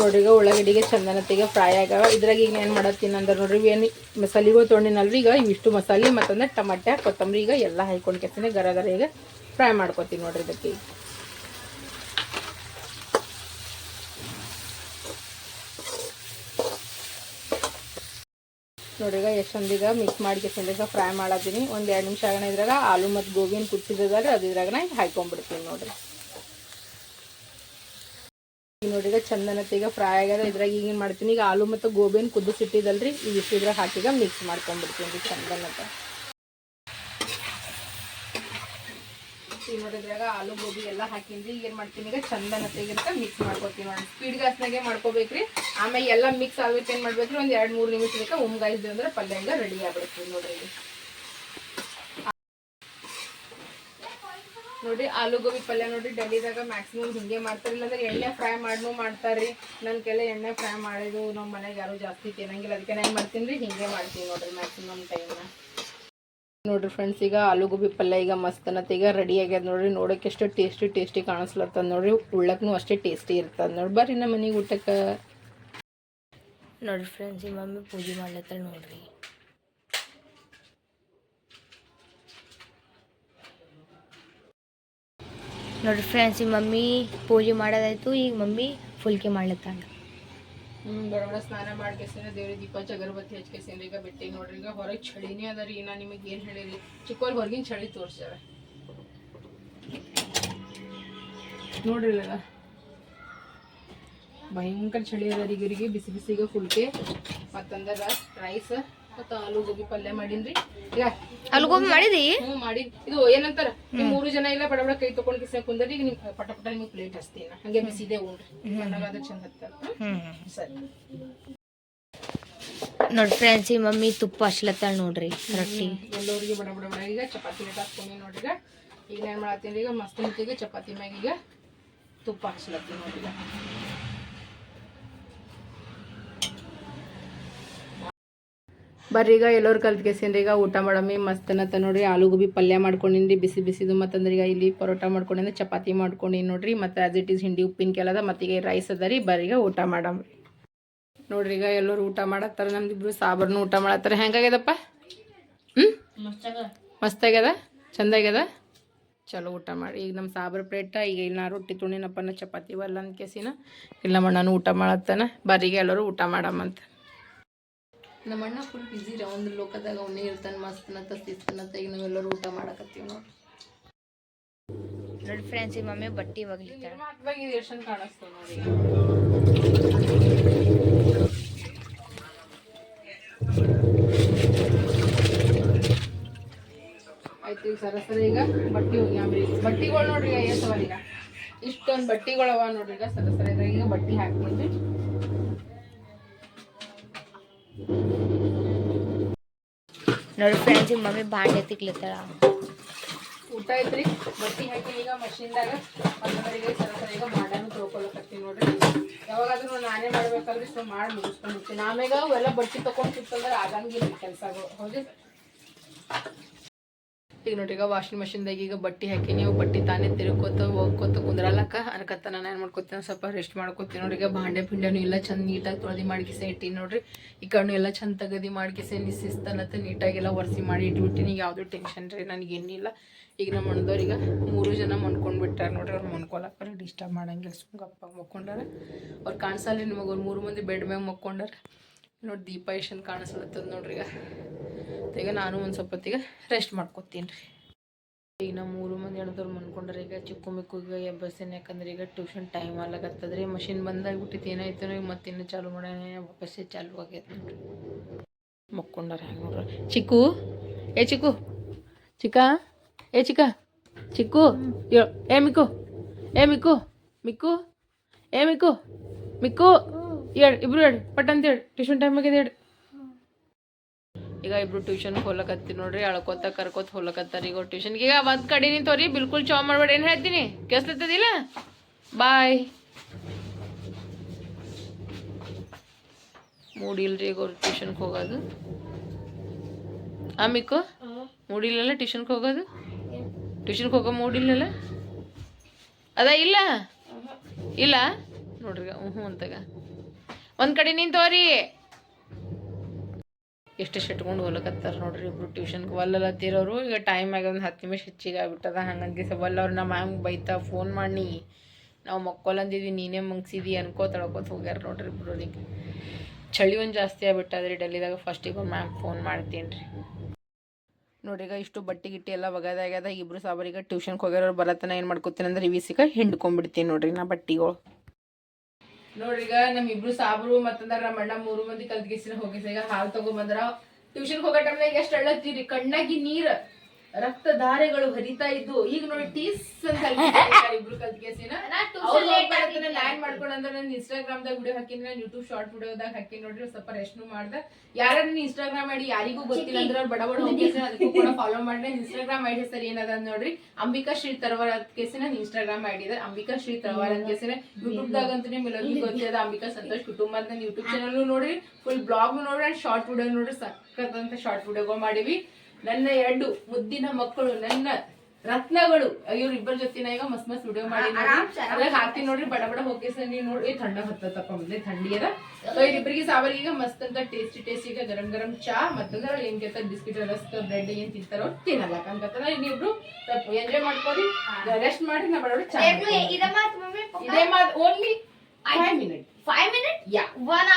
ನೋಡ್ರಿ, ಈಗ ಉಳ್ಳಾಗಡ್ಡಿಗೆ ಚಂದನತ್ತಿಗೆ ಫ್ರೈ ಆಗ್ಯಾವ. ಇದ್ರಾಗ ಈಗ ಏನು ಮಾಡತ್ತೀನಿ ಅಂದ್ರೆ ನೋಡ್ರಿ ಏನು ಮಸಾಲೆಗಳು ತೊಗೊಂಡಿನಲ್ರಿ ಈಗ ಇವಿಷ್ಟು ಮಸಾಲೆ ಮತ್ತಂದ್ರೆ ಟಮಾಟೆ, ಕೊತ್ತಂಬರಿ, ಈಗ ಎಲ್ಲ ಹಾಕೊಂಡು ಕೆಸಿನ ಗರ ಗರ ಈಗ. ಫ್ರೈ ಮಾಡ್ಕೊತೀನಿ ನೋಡ್ರಿ ಇದಕ್ಕೆ. ಈಗ ನೋಡ್ರಿ ಈಗ ಎಷ್ಟೊಂದೀಗ ಮಿಕ್ಸ್ ಮಾಡಿ ಕೆಸಿಂದ ಫ್ರೈ ಮಾಡತ್ತೀನಿ ಒಂದು ಎರಡು ನಿಮಿಷ ಆಗಣ ಇದ್ರಾಗ ಆಲೂ ಮತ್ತು ಗೋಬಿನ ಕುದಿಸಿದಾಗ ಅದು ಇದ್ರಾಗ ನಾ ಹಾಕೊಂಡ್ಬಿಡ್ತೀನಿ ನೋಡ್ರಿ. ಈಗ ನೋಡಿ ಈಗ ಚಂದನತ್ತೀಗ ಫ್ರೈ ಆಗ್ಯದ. ಇದ್ರಾಗ ಈಗ ಮಾಡ್ತೀನಿ, ಈಗ ಆಲೂ ಮತ್ತು ಗೋಬಿನ ಕುದಿಸಿಟ್ಟಿದಲ್ರಿ ಈಗ ಇದ್ರಾಗ ಹಾಕಿಗ ಮಿಕ್ಸ್ ಮಾಡ್ಕೊಂಡ್ಬಿಡ್ತೀನಿ ರೀ ಚಂದನತ್ತ ಇದ್ರಾಗ ಆಲೂ ಗೋಬಿ ಎಲ್ಲ ಹಾಕಿನ್ರಿ. ಈಗ ಏನು ಮಾಡ್ತೀನಿ ಈಗ ಚಂದನ ತೆಗಿರ್ತ ಮಿಕ್ಸ್ ಮಾಡ್ಕೊತೀನಿ ನೋಡಿ ಸ್ಪೀಡ್ ಗ್ಯಾಸ್ನಾಗೆ ಮಾಡ್ಕೋಬೇಕ್ರಿ. ಆಮೇಲೆ ಎಲ್ಲ ಮಿಕ್ಸ್ ಆಗ್ಬೇಕು ಏನ್ ಮಾಡ್ಬೇಕ್ರಿ? ಒಂದು ಎರಡು ಮೂರು ನಿಮಿಷಕ್ಕೆ ಉಮ್ಗಾಯಿಸಿದ್ವಿ ಅಂದ್ರೆ ಪಲ್ಯ ರೆಡಿ ಆಗ್ಬಿಡ್ತೀವಿ ನೋಡ್ರಿ ಇಲ್ಲಿ ನೋಡ್ರಿ, ಆಲೂ ಗೋಬಿ ಪಲ್ಯ ನೋಡ್ರಿ, ಡೆಲ್ಲಿದಾಗ ಮ್ಯಾಕ್ಸಿಮಮ್ ಹಿಂಗೆ ಮಾಡ್ತಾರೆ. ಇಲ್ಲಾಂದ್ರೆ ಎಣ್ಣೆ ಫ್ರೈ ಮಾಡ್ನು ಮಾಡ್ತಾರ್ರಿ. ನನ್ನ ಕೆಲ ಎಣ್ಣೆ ಫ್ರೈ ಮಾಡಿದ್ದು ನಮ್ಮ ಮನೆಗೆ ಯಾರು ಜಾಸ್ತಿ ತಿನ್ನಂಗಿಲ್ಲ. ಅದಕ್ಕೆ ನಾನು ಏನು ಮಾಡ್ತೀನಿ ರೀ ಹಿಂಗೆ ಮಾಡ್ತೀನಿ ನೋಡ್ರಿ ಮ್ಯಾಕ್ಸಿಮಮ್ ಟೈಮ್ನ ನೋಡ್ರಿ ಫ್ರೆಂಡ್ಸ್ ಈಗ ಆಲೂಗೋಬಿ ಪಲ್ಯ ಈಗ ಮಸ್ತ್ ಅನ್ನತ್ತೆ ಈಗ ರೆಡಿ ಆಗ್ಯದ ನೋಡ್ರಿ. ನೋಡಕ್ಕೆ ಎಷ್ಟು ಟೇಸ್ಟಿ ಟೇಸ್ಟಿ ಕಾಣಿಸ್ಲತ್ತದ ನೋಡ್ರಿ. ಉಳ್ಳಕ್ಕೂ ಅಷ್ಟೇ ಟೇಸ್ಟಿ ಇರ್ತದ ನೋಡಿ ಬರ್ರಿ ನಮ್ಮ ಮನೆಗೆ ಊಟಕ್ಕೆ. ನೋಡ್ರಿ ಫ್ರೆಂಡ್ಸ್ ಈ ಮಮ್ಮಿ ಪೂಜೆ ಮಾಡ್ಲತ್ತಾಳ ನೋಡ್ರಿ. ನೋಡ್ರಿ ಫ್ರೆಂಡ್ಸ್ ಈ ಮಮ್ಮಿ ಪೂಜೆ ಮಾಡೋದಾಯ್ತು ಈಗ ಮಮ್ಮಿ ಫುಲ್ಕೆ ಮಾಡ್ಲತ್ತಾಳ. ಹ್ಮ್ ಬಡಬಡ ಸ್ನಾನ ಮಾಡ್ಕೇಸಿನ ದೇವ್ರಿ ದೀಪ ಅಗರಬತ್ತಿ ಹಚ್ಕೇಸಿನ ಈಗ ಬಿಟ್ಟಿ ನೋಡ್ರಿ ಈಗ ಹೊರಗೆ ಚಳಿನೇ ಅದ ರೀ. ನಾ ನಿಮಗೆ ಏನು ಹೇಳಿರಿ? ಚಿಕ್ಕೋಲ್ ಹೊರಗಿನ ಚಳಿ ತೋರಿಸ್ಯಾರ. ನೋಡ್ರಿ ಭಯಂಕರ ಚಳಿ ಅದ ರೀ. ಇವರಿಗೆ ಬಿಸಿ ಬಿಸಿಗೆ ಫುಲ್ಕೆ ಮತ್ತಂದ್ರ ರೈಸ್ ಮತ್ತು ಆಲೂಗೋಬಿ ಪಲ್ಯ ಮಾಡೀನ್ರಿ. ಈಗ ಆಲೂಗೋಬಿ ಮಾಡಿದಿ? ಹ್ಞೂ ಮಾಡಿ ಇದು ಏನಂತಾರ? ಮೂರು ಜನ ಇಲ್ಲ ಬಡ ಬಡ ಕೈ ತಗೊಂಡ್ ಕಿಸ ಕುಂದ್ರಿ ಈಗ ನಿಮ್ ಪಟ ಪಟ ನಿಮ್ಗೆ ಪ್ಲೇಟ್ ಹಚ್ತೀನಿ. ಹಂಗೆ ಬಿಸಿದೆ ಉಂಡ್ರಿ. ಮಣ್ಣಗಾದ ಚಂದ ಹತ್ತಲ್ಲ ಸರಿ. ನೋಡ್ರಿ ಫ್ರೆಂಡ್ಸ್ ಈ ಮಮ್ಮಿ ತುಪ್ಪ ಹಚ್ಲತ್ತಾಳ ನೋಡ್ರಿ ರೊಟ್ಟಿ. ಎಲ್ಲರಿಗೆ ಬಡ ಬಡ ಬಡ. ಈಗ ಚಪಾತಿ ಲೇಟ್ ಹಾಕ್ತೀನಿ ನೋಡ್ರಿ ಈಗ. ಈಗ ಏನು ಮಾಡತ್ತೀನಿ ಈಗ ಮಸ್ತ್ ಮುತ್ತಿಗೆ ಚಪಾತಿ ಮ್ಯಾಗ ಈಗ ತುಪ್ಪ ಹಚ್ಲತ್ತೀನಿ ನೋಡ್ರಿ ಈಗ. ಬರ್ರಿ ಈಗ ಎಲ್ಲರೂ ಕಲ್ತ್ಗೆಸಿನ್ರಿ ಈಗ ಊಟ ಮಾಡಮ್ಮಿ, ಮಸ್ತ್ ಅನ್ನತ್ತ ನೋಡ್ರಿ. ಆಲೂ ಗೋಬಿ ಪಲ್ಯ ಮಾಡ್ಕೊಂಡಿನ್ರಿ, ಬಿಸಿ ಬಿಸಿದು ಮತ್ತಂದ್ರೆ ಈಗ ಇಲ್ಲಿ ಪರೋಟ ಮಾಡ್ಕೊಂಡಿನಿ ಚಪಾತಿ ಮಾಡ್ಕೊಂಡಿ ನೋಡ್ರಿ. ಮತ್ತೆ ಆಸ್ ಇಟ್ ಈಸ್ ಹಿಂಡಿ ಉಪ್ಪಿನ ಕೆಲದ ಈಗ ರೈಸ್ ಅದ ರೀ ಬರ್ರಿ ಈಗ ಊಟ ಮಾಡಮ್ರಿ ನೋಡ್ರಿ ಈಗ ಎಲ್ಲರೂ ಊಟ ಮಾಡತ್ತಾರ ನಮ್ದಿಬ್ರು ಸಾಬರ್ನು ಊಟ ಮಾಡತ್ತಾರ. ಹೆಂಗಾಗ್ಯದಪ್ಪ? ಹ್ಞೂ ಮಸ್ತ್ ಆಗ್ಯದ? ಚಂದ ಆಗ್ಯದ? ಚಲೋ ಊಟ ಮಾಡಿ. ಈಗ ನಮ್ಮ ಸಾಬರ್ ಪ್ಲೇಟ ಈಗ ಇಲ್ಲಿ ನಾ ರೊಟ್ಟಿ ತುಣಿನಪ್ಪನ ಚಪಾತಿ ಬಲ್ಲ ಅಂತ ಕೇಸಿನ ಇಲ್ಲ ಮಣ್ಣನು ಊಟ ಮಾಡತ್ತಾನ. ಬರೀಗ ಎಲ್ಲರೂ ಊಟ ಮಾಡಮ್ಮಂತ. ನಮ್ಮ ಅಣ್ಣ ಫುಲ್ ಬಿಝಿ ರೀ ಒಂದು ಲೋಕದಾಗ ಅವನೇ ಇರ್ತಾನೆ ಮಸ್ತನತ್ತ ಸಿಸ್ತನತ್ತ ಈಗ ನಾವೆಲ್ಲರೂ ಊಟ ಮಾಡಕತ್ತೀವಿ ನೋಡಿ ನೋಡಿ ಫ್ರೆಂಡ್ಸ್ ಈ ಮಮ್ಮಿ ಬಟ್ಟಿ ಒಗ್ಲಿತ್ತಾಳ ಎಷ್ಟು ಕಾಣಿಸ್ತದೆ ನೋಡಿ. ಆಯ್ತು ಈಗ ಸರಸರ ಈಗ ಬಟ್ಟೆ ಹೋಗ್ಯಾಮ್ರಿ ಬಟ್ಟೆಗಳು ನೋಡ್ರಿ ಈಗ ಇಷ್ಟೊಂದು ಬಟ್ಟಿಗಳವ ನೋಡ್ರಿ ಈಗ ಸರಸರ ಸರ ಈಗ ಬಟ್ಟೆ ಹಾಕ್ತೀನಿ ನೋಡಿ ಫ್ರೆಂಡ್ಸ್ ಈಗ ಮಮ್ಮಿ ಬಾಂಡೆ ತಿಕ್ಲತ್ತಾಳ ಊಟ ಐತ್ರಿ. ಬಟ್ಟಿ ಹಾಕಿ ಈಗ ಮಷಿನ್ದಾಗ ಮತ್ತೊಬ್ಬರಿಗೆ ಸರ ಈಗ ಮಾಡಾನು ತೊಳ್ಕೊಳಕತ್ತೀನಿ ನೋಡ್ರಿ. ಯಾವಾಗಾದ್ರೂ ನಾನೇ ಮಾಡ್ಬೇಕಲ್ರಿ ಸೊ ಮಾಡಿ ಮುಗಿಸ್ಕೊಂಡ್ಬಿಡ್ತೀನಿ ಆಮ್ಯಾಗ ಅವೆಲ್ಲ ಬಟ್ಟೆ ತೊಗೊಂಡು ಸಿಕ್ತಂದ್ರೆ ಆಗಂಗಿಲ್ಲ ಕೆಲಸಗಳು. ಹೌದು ಈಗ ನೋಡ್ರಿ ಈಗ ವಾಷಿಂಗ್ ಮಷಿನ್ದಾಗ ಈಗ ಬಟ್ಟೆ ಹಾಕಿ ನೀವು ಬಟ್ಟೆ ತಾನೇ ತಿರ್ಕೋತ ಹೋಗ್ಕೋತ ಕುಂದ್ರಲಕ್ಕ? ಅನ್ಕತ್ತ ನಾನು ಏನು ಮಾಡ್ಕೊತೀನಿ, ಸ್ವಲ್ಪ ರೆಸ್ಟ್ ಮಾಡ್ಕೊತೀನಿ ನೋಡ್ರಿ ಈಗ ಭಾಂಡೆ ಪಿಂಡೆನೂ ಎಲ್ಲ ಚಂದ ನೀಟಾಗಿ ತೊಳೆದು ಮಾಡ್ಕಿಸೆ ಇಟ್ಟಿನಿ ನೋಡ್ರಿ. ಈ ಕಣ್ಣು ಎಲ್ಲ ಚಂದ ತೆಗದಿ ಮಾಡ್ಕಿಸೆ ನೀಟಾಗಿ ಎಲ್ಲ ಒರೆಸಿ ಮಾಡಿ ಇಟ್ಬಿಟ್ಟಿನಿ ಈಗ ಯಾವುದೂ ಟೆನ್ಷನ್ ರೀ ನನಗೇನಿಲ್ಲ ಈಗ ನಮ್ಮ ಅಣ್ಣದವ್ರಿಗೆ ಮೂರು ಜನ ಬಿಟ್ಟಾರ ನೋಡ್ರಿ, ಅವ್ರು ಮನ್ಕೊಳಕ್ಕೆ ಡಿಸ್ಟರ್ಬ್ ಮಾಡಂಗಿಲ್ಲ ಸುಮ್ಮ ಅಪ್ಪ ಮಕ್ಕೊಂಡಾರ. ಅವ್ರು ಕಾಣಿಸಲ್ಲ ನಿಮಗೆ, ಅವ್ರು ಮೂರು ಮಂದಿ ಬೆಡ್ ಮ್ಯಾಗ ಮಕ್ಕೊಂಡಾರ. ನೋಡಿ ದೀಪ ಎಷ್ಟು ಕಾಣಿಸ್ಲತ್ತದ ನೋಡ್ರಿ ಈಗ. ಈಗ ನಾನು ಒಂದು ಸ್ವಲ್ಪ ಹೊತ್ತಿಗೆ ರೆಸ್ಟ್ ಮಾಡ್ಕೊತೀನಿ ರೀ. ಈಗ ನಮ್ಮ ಮೂರು ಮಂದಿ ಅಣ್ಣದವ್ರು ಮನ್ಕೊಂಡ್ರೆ, ಈಗ ಚಿಕ್ಕು ಮಿಕ್ಕುಗೆ ಏನು ಯಾಕಂದ್ರೆ ಈಗ ಟ್ಯೂಷನ್ ಟೈಮ್ ಆಗ್ಲಾಕತ್ತದ ರೀ. ಮಷಿನ್ ಬಂದಾಗ್ಬಿಟ್ಟಿತ್ತು ಏನಾಯ್ತು ಈಗ ಮತ್ತಿನ್ನು ಚಾಲು ಮಾಡೋಣ, ವಾಪಸ್ಸೇ ಚಾಲು ಆಗೈತೆ ನೋಡ್ರಿ. ಮಕ್ಕೊಂಡಾರ ಹೆಂಗೆ ನೋಡ್ರಿ. ಚಿಕ್ಕು, ಏ ಚಿಕ್ಕು, ಚಿಕ್ಕ, ಏ ಚಿಕ್ಕ, ಚಿಕ್ಕು ಏ ಮಿಕ್ಕು ಏ ಮಿಕ್ಕು ಮಿಕ್ಕು, ಏ ಮಿಕ್ಕು ಮಿಕ್ಕು. ಹೇಳಿ ಇಬ್ರು ಹೇಳಿ ಪಟ್ ಅಂತ ಹೇಳಿ ಟ್ಯೂಷನ್ ಟೈಮ್ ಆಗಿದೆ ಹೇಳಿ ಈಗ ಇಬ್ರು ಟ್ಯೂಷನ್ ಹೋಲಕತ್ತಿ ನೋಡ್ರಿ, ಅಳ್ಕೊತ ಕರ್ಕೋತ ಹೋಲಕತ್ತಾರ. ಈಗ ಟ್ಯೂಷನ್ಗೆ ಈಗ ಒಂದ್ ಕಡೆ ತೋರಿ ಬಿಲ್ಕುಲ್ ಚಾವ್ ಮಾಡ್ಬೇಡ, ಏನು ಹೇಳ್ತೀನಿ? ಕೇಳಿಸ್ಲತ್ತದಿಲ್ಲ ಬಾಯ್ ಮೂಡಿಲ್ರಿ ಈಗ ಅವ್ರು ಟ್ಯೂಷನ್ಗೆ ಹೋಗೋದು. ಆಮಿಕ್ಕು ಮೂಡಿಲ್ಲಲ್ಲ ಟ್ಯೂಷನ್ಗೆ ಹೋಗೋದು? ಟ್ಯೂಷನ್ಗೆ ಹೋಗೋ ಮೂಡಿಲ್ಲಲ್ಲ? ಅದ ಇಲ್ಲ? ಇಲ್ಲ? ನೋಡ್ರಿ ಹ್ಞೂ ಅಂತಾಗ. ಒಂದು ಕಡೆ ನಿಂತವ್ರಿ ಎಷ್ಟು ಇಟ್ಕೊಂಡು ಹೋಗ್ಲಕತ್ತಾರ ನೋಡ್ರಿ ಇಬ್ರು ಟ್ಯೂಷನ್ಗೆ ಒಲ್ಲತ್ತಿರೋರು ಈಗ ಟೈಮ್ ಆಗ ಒಂದು ಹತ್ತು ನಿಮಿಷ ಹೆಚ್ಚಿಗೆ ಆಗ್ಬಿಟ್ಟದ. ಹಂಗಂಗೆ ಸವಲ್ಲ ಅವ್ರು ನಮ್ಮ ಮ್ಯಾಮ್ ಬೈತಾ, ಫೋನ್ ಮಾಡಿ ನಾವು ಮಕ್ಕೊಲಂದಿದ್ವಿ ನೀನೇ ಮಂಗ್ಸಿದಿ ಅನ್ಕೋ ತಳ್ಕೊತ ಹೋಗ್ಯಾರ ನೋಡ್ರಿ ಇಬ್ರು ಚಳಿ ಒಂದು ಜಾಸ್ತಿ ಆಗ್ಬಿಟ್ಟದ್ರಿ ಡೆಲ್ಲಿದಾಗ. ಫಸ್ಟಿಗೆ ಒಂದು ಮ್ಯಾಮ್ ಫೋನ್ ಮಾಡ್ತೀನಿ ರೀ. ಈಗ ಇಷ್ಟು ಬಟ್ಟೆ ಗಿಟ್ಟಿ ಎಲ್ಲ ಒಗದಾಗ್ಯದ ಇಬ್ರು ಸಾಬರಿಗೆ ಟ್ಯೂಷನ್ಗೆ ಹೋಗ್ಯಾರ ಬರತನ ಏನು ಮಾಡ್ಕೋತೀನಿ ಅಂದ್ರೆ ರಿವಿಸಿಗೆ ಹಿಂಡ್ಕೊಂಡ್ಬಿಡ್ತೀನಿ ನೋಡ್ರಿ ನಾ ಬಟ್ಟಿಗಳು. ನೋಡ್ರಿ, ಈಗ ನಮ್ ಇಬ್ರು ಸಾಬ್ರು ಮತ್ತಂದ್ರ ನಮ್ಮ ಅಣ್ಣ ಮೂರು ಮಂದಿ ಕಲ್ತ್ಗೆಸಿನ ಹೋಗಿಸ ಈಗ ಹಾಲು ತಗೊಂಬಂದ್ರ ಟ್ಯೂಷನ್ ಹೋಗೋ ಟೈಮ್ನಾಗ ಎಷ್ಟ್ ಅಳ್ಳತ್ತೀರಿ ಕಣ್ಣಾಗಿ ನೀರ್. ರಕ್ತ ಧಾರೆಗಳು ಹರಿತಾ ಇದ್ದು ಈಗ ನೋಡಿ ಟೀಸ್ ಅಂತ ಇಬ್ರು ಕಲ್ತ್ಗೆಸಿನ ಲ್ಯಾಂಡ್ ಮಾಡ್ಕೊಂಡ್ರೆ ನಾನು ಇನ್ಸ್ಟಾಗ್ರಾಮ್ ದಾಗ ವಿಡಿಯೋ ಹಾಕಿನಿ ನಾನು ಯೂಟ್ಯೂಬ್ ಶಾರ್ಟ್ ವಿಡಿಯೋದಾಗ ಹಾಕಿ ನೋಡ್ರಿ ಸ್ವಲ್ಪ ರೆಸ್ಟ್ ಮಾಡ್ದೆ. ಯಾರು ಇನ್ಸ್ಟಾಗ್ರಾಮ್ ಮಾಡಿ ಯಾರಿಗೂ ಗೊತ್ತಿಲ್ಲ ಅಂದ್ರೆ ಅವ್ರು ಬಡ ಬಡ ಅದಕ್ಕೂ ಕೂಡ ಫಾಲೋ ಮಾಡಿ ಇನ್ಸ್ಟಾಗ್ರಾಮ್ ಐಡಿ ಹೆಸರು ಏನದ ನೋಡ್ರಿ. ಅಂಬಿಕಾ ಶ್ರೀ ತರವಾರ ಅಂತ ಕೇಸಿ ನಾನು ಇನ್ಸ್ಟಾಗ್ರಾಮ್ ಐಡಿ ಇದೆ. ಅಂಬಿಕಾ ಶ್ರೀ ತರವಾರ ಅಂತ ಕೇಸಿನ ಯೂಟ್ಯೂಬ್ ದಾಗ ಅಂತೂ ನಿಮ್ಗೆ ಗೊತ್ತಿದೆ. ಅಂಬಿಕಾ ಸಂತೋಷ್ ಕುಟುಂಬ ಅಂತ ನಾನು ಯೂಟ್ಯೂಬ್ ಚಾನಲ್ ನೋಡ್ರಿ. ಫುಲ್ ಬ್ಲಾಗ್ ನೋಡ್ರಿ ಅಂಡ್ ಶಾರ್ಟ್ ವಿಡಿಯೋ ನೋಡ್ರಿ. ಸಕ್ಕತ್ತಂತ ಶಾರ್ಟ್ ವಿಡಿಯೋಗಳು ಮಾಡಿವಿ. ನನ್ನ ಎರಡು ಮುದ್ದಿನ ಮಕ್ಕಳು ನನ್ನ ರತ್ನಗಳು. ಇವ್ರ ಇಬ್ಬರ ಜೊತೆ ಈಗ ಮಸ್ತ್ ಮಸ್ತ್ ವಿಡಿಯೋ ಮಾಡಿ ಅದ್ರಾಗ ಹಾಕಿ ನೋಡ್ರಿ ಬಡ ಬಡ ಹೋಗಿ ನೀವು ನೋಡಿ ಥಂಡ ಹತ್ತಪ್ಪ ಮುಂದೆ ಥಂಡಿ ಅದ. ಸೊ ಇಬ್ಬರಿಗೆ ಸಾವರಿಗೆ ಮಸ್ತ್ ಅಂತ ಟೇಸ್ಟಿ ಟೇಸ್ಟಿ ಈಗ ಗರಂ ಗರಂ ಚಾ ಮತ್ತಂದ್ರೆ ಏನ್ ಕೇಳ್ತಾರ ಬಿಸ್ಕಿಟ್ ರಸ್ಕ್ ಬ್ರೆಡ್ ಏನ್ ತಿಂತಾರೋ ತಿನ್ನಲ್ಲ. ಅಂತಂದ್ರೆ ನೀವಿಬ್ರು ಸ್ವಲ್ಪ ಎಂಜಾಯ್ ಮಾಡ್ಕೊರಿ ರೆಸ್ಟ್ ಮಾಡಿ ನಾ ಬಡ ಬಡ ಚಾ ಮಾಡ್ಕೊತೀನಿ. ಇದೇ ಮಾತ್ only five minute five minute ಯಾ ಒನ್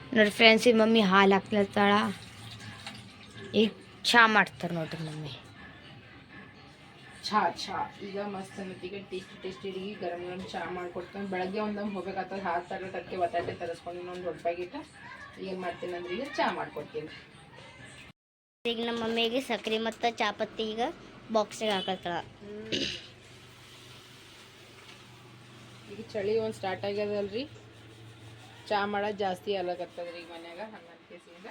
ನೋಡಿ ಫ್ರೆಂಡ್ಸ್ ಮಮ್ಮಿ ಹಾಲು ಹಾಕ್ಲತ್ತಾಳ ಈಗ ಚಾ ಮಾಡ್ತಾರೆ ನೋಡ್ರಿ ಮಮ್ಮಿ. ಚಾ ಚಾ. ಈಗ ಮಸ್ತ್ ಅನ್ನತ್ತೀಗ ಟೇಸ್ಟಿ ಟೇಸ್ಟಿ ಅಡಿಗೆ ಗರಂ ಗರಂ ಚಾ ಮಾಡ್ಕೊಡ್ತೀನಿ ಬೆಳಗ್ಗೆ ಒಂದೊಂದು ಹೋಗ್ಬೇಕಾಗ್ತದೆ ಹಾಲು ತಟ್ಟೆ ಬಟಾಟೆ ತರಿಸ್ಕೊಂಡು ಇನ್ನೊಂದು ದೊಡ್ಡ ಪ್ಯಾಕೆಟ್ ಏನು ಮಾಡ್ತೀನಿ ಅಂದ್ರೆ ಈಗ ಚಾ ಮಾಡ್ಕೊಡ್ತೀನಿ. ಈಗ ನಮ್ಮ ಮಮ್ಮಿಗೆ ಸಕ್ಕರೆ ಮತ್ತು ಚಾಪತ್ತಿ ಈಗ ಬಾಕ್ಸಿಗೆ ಹಾಕತ್ತಳ. ಈಗ ಚಳಿ ಒಂದು ಸ್ಟಾರ್ಟ್ ಆಗ್ಯದಲ್ರಿ ಚಾ ಮಾಡೋದು ಜಾಸ್ತಿ ಅಲಾಗತ್ತದ್ರಿ ಈಗ ಮನ್ಯಾಗ. ಹಂಗಂತ ಕೇಸಿಂದ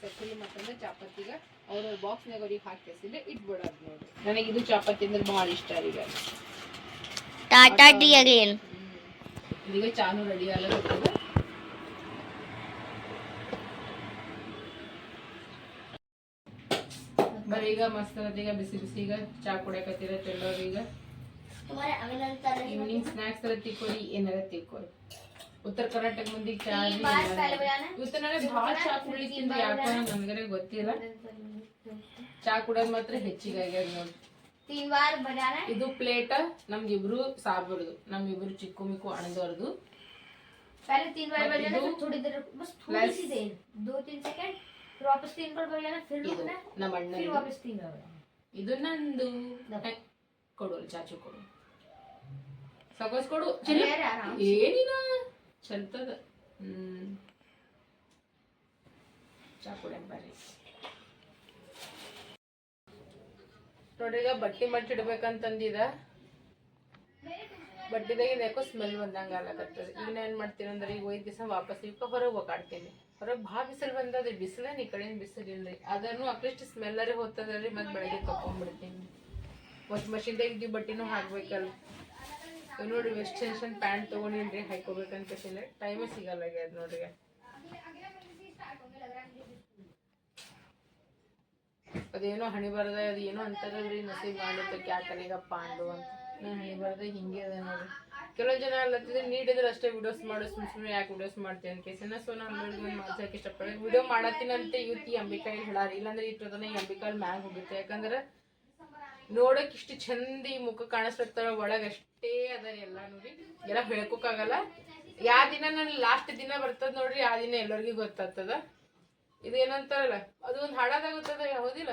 ಸಕ್ರಿ ಮತ್ತಂದ್ರೆ ಚಾಪತ್ತಿಗ ಅವ್ರವ್ರ ಬಾಕ್ಸ್ನಾಗ ಅವ್ರಿಗೆ ಹಾಕಿ ಕೇಸಿಂದ ಇಟ್ಬಿಡೋದು ನೋಡ್ರಿ ನನಗೆ ಇದು ಚಾಪತ್ತಿ ಅಂದ್ರೆ ಭಾಳ ಇಷ್ಟ ರೀ ಈಗ ಟಾಟಾ ಟಿ ಅಗೇನ್ ಹ್ಮ್. ಈಗ ಚಾನು ರೆಡಿ ಆಗತ್ತದ ಬರೀ ಈಗ ಮಸ್ತ್ ಅನ್ನತ್ ಈಗ ಬಿಸಿ ಬಿಸಿ ಈಗ ಚಾ ಕುಡಿಯಕತ್ತೀರ ಚೆಲ್ಲೋರು ಈಗ ಈವ್ನಿಂಗ್ ಸ್ನಾಕ್ಸ್ ತರ ತಿಕ್ಕೋರಿ ಏನಾರ ತಿಕ್ಕೋರಿ ಉತ್ತರ ಕರ್ನಾಟಕ ಮಂದಿಗೆ ಚಾ ಇವತ್ತು ನನಗೆ ಭಾಳ ಚಾ ಕುಡ್ಲಿಕ್ಕಿಂತ ಯಾಕೋ ನನ್ಗರೆ ಗೊತ್ತಿಲ್ಲ ಚಾ ಕುಡಿಯೋದು ಮಾತ್ರ ಹೆಚ್ಚಿಗೆ ಆಗ್ಯದ ನೋಡಿ तीन बार बजाना ಇದು ಪ್ಲೇಟ್ ನಮ್ಗಿಬ್ರು ಸಾಬ್ರದು ನಮ್ಗಿಬ್ರು ಚಿಕ್ಕು ಮಿಕ್ಕು ಅಣದವ್ರದು पहले तीन बार मत बजाना दो। फिर थोड़ी देर बस थोड़ी Plus- सी देर दो तीन सेकंड फिर वापस तीन बार बजाना फिर ಇದು रुकना ನಮ್ಮ फिर ಅಣ್ಣ वापस तीन बार बजाना ಇದು ನಂದು ದಪ್ಪ. ಕೊಡು ಚಾಚು ಕೊಡು ಸಗೋಸ್ ಕೊಡು ಅರೆ, ಅರೆ, ಆರಾಮ್. ಏನಿನ ಚಲ್ತದ? ಹ್ಞೂ ನೋಡ್ರಿ, ಈಗ ಬಟ್ಟೆ ಮಟ್ಟಿಡ್ಬೇಕಂತಂದಿದ ಬಡ್ಡಿದಾಗ ಯಾಕೋ ಸ್ಮೆಲ್ ಬಂದಂಗೆ ಆಗ್ಲಕತ್ತದ. ಈಗ ನಾ ಏನು ಮಾಡ್ತೀನಿ ಅಂದ್ರೆ, ಈಗ ಒಯ್ದು ದಿವಸ ವಾಪಸ್ ಈಗ ಹೊರಗೆ ಹೋಗಾಡ್ತೀನಿ ಹೊರಗೆ ಭಾಳ ಬಿಸಿಲು ಬಂದದ ಬಿಸಿಲೇನು ಈ ಕಡೆಯಿಂದ ಬಿಸಿಲಿಲ್ಲ ಇಲ್ರಿ. ಅದನ್ನು ಅಟ್ಲೀಸ್ಟ್ ಸ್ಮೆಲ್ಲರೇ ಹೋಗ್ತದ್ರಿ ಮತ್ತೆ ಬೆಳಗ್ಗೆ ತಕೊಂಡ್ಬಿಡ್ತೀನಿ ವಾಶ್ ಮಷಿನ್ದಾಗ ಇದ್ದೀವಿ ಬಟ್ಟೆನೂ ಹಾಕ್ಬೇಕಲ್ಲ ಇವ್ ನೋಡ್ರಿ ವೆಸ್ಟ್ ಟೆನ್ಷನ್ ಪ್ಯಾಂಟ್ ತೊಗೊಂಡಿನ್ರಿ ಹಾಕೋಬೇಕಂತ ಟೈಮೇ ಸಿಗಲ್ಲ ಅದು ನೋಡ್ರಿ. ಅದೇನೋ ಹಣಿ ಬರದ ಅದು ಏನೋ ಅಂತಾರಲ್ರಿ, ನಸೀಬ್ ಮಾಡುತ್ತೆ ಕ್ಯಾಕನೆಗಪ್ಪ ಅಂಡು ಅಂತ. ನಾನು ಹಣಿ ಬರದ, ಹಿಂಗೆ ಅದ ನೋಡ್ರಿ. ಕೆಲವು ಜನ ಅಲ್ಲತ್ತಿದ್ರೆ ನೀಡಿದ್ರೆ ಅಷ್ಟೇ ವಿಡಿಯೋಸ್ ಮಾಡು, ಸುಮ್ ಸುಮ್ಮನೆ ಯಾಕೆ ವಿಡಿಯೋಸ್ ಅಂತ ಕೇಸಿನ ಸೊ ನಾನು ಮಾಡ್ಸಕ್ಕೆ ಇಷ್ಟಪಡ್ತೀನಿ ವಿಡಿಯೋ ಮಾಡತ್ತೀನಂತೆ ಇವತ್ತು ಈ ಅಂಬಿಕಾಯಿ ಹೇಳಾರಿ. ಇಲ್ಲಾಂದ್ರೆ ಇಟ್ಟದನ್ನ ಈ ಅಂಬಿಕಾಲ್ ಮ್ಯಾಗ ಹೋಗುತ್ತೆ ಯಾಕಂದ್ರೆ ನೋಡಕ್ ಇಷ್ಟು ಚಂದ ಈ ಮುಖ ಕಾಣಿಸ್ಲತ್ತಾರ ಒಳಗ ಅಷ್ಟೇ ಅದ ಎಲ್ಲ ನೋಡಿ. ಎಲ್ಲ ಹೇಳ್ಕೊಕ್ಕಾಗಲ್ಲ. ಯಾವ ದಿನ ನಾನು ಲಾಸ್ಟ್ ದಿನ ಬರ್ತದ ನೋಡ್ರಿ, ಆ ದಿನ ಎಲ್ಲರಿಗೂ ಗೊತ್ತಾಗ್ತದ. ಇದೇನಂತಾರಲ್ಲ, ಅದು ಒಂದು ಹಾಡಾದಾಗುತ್ತದ ಹೌದಿಲ್ಲ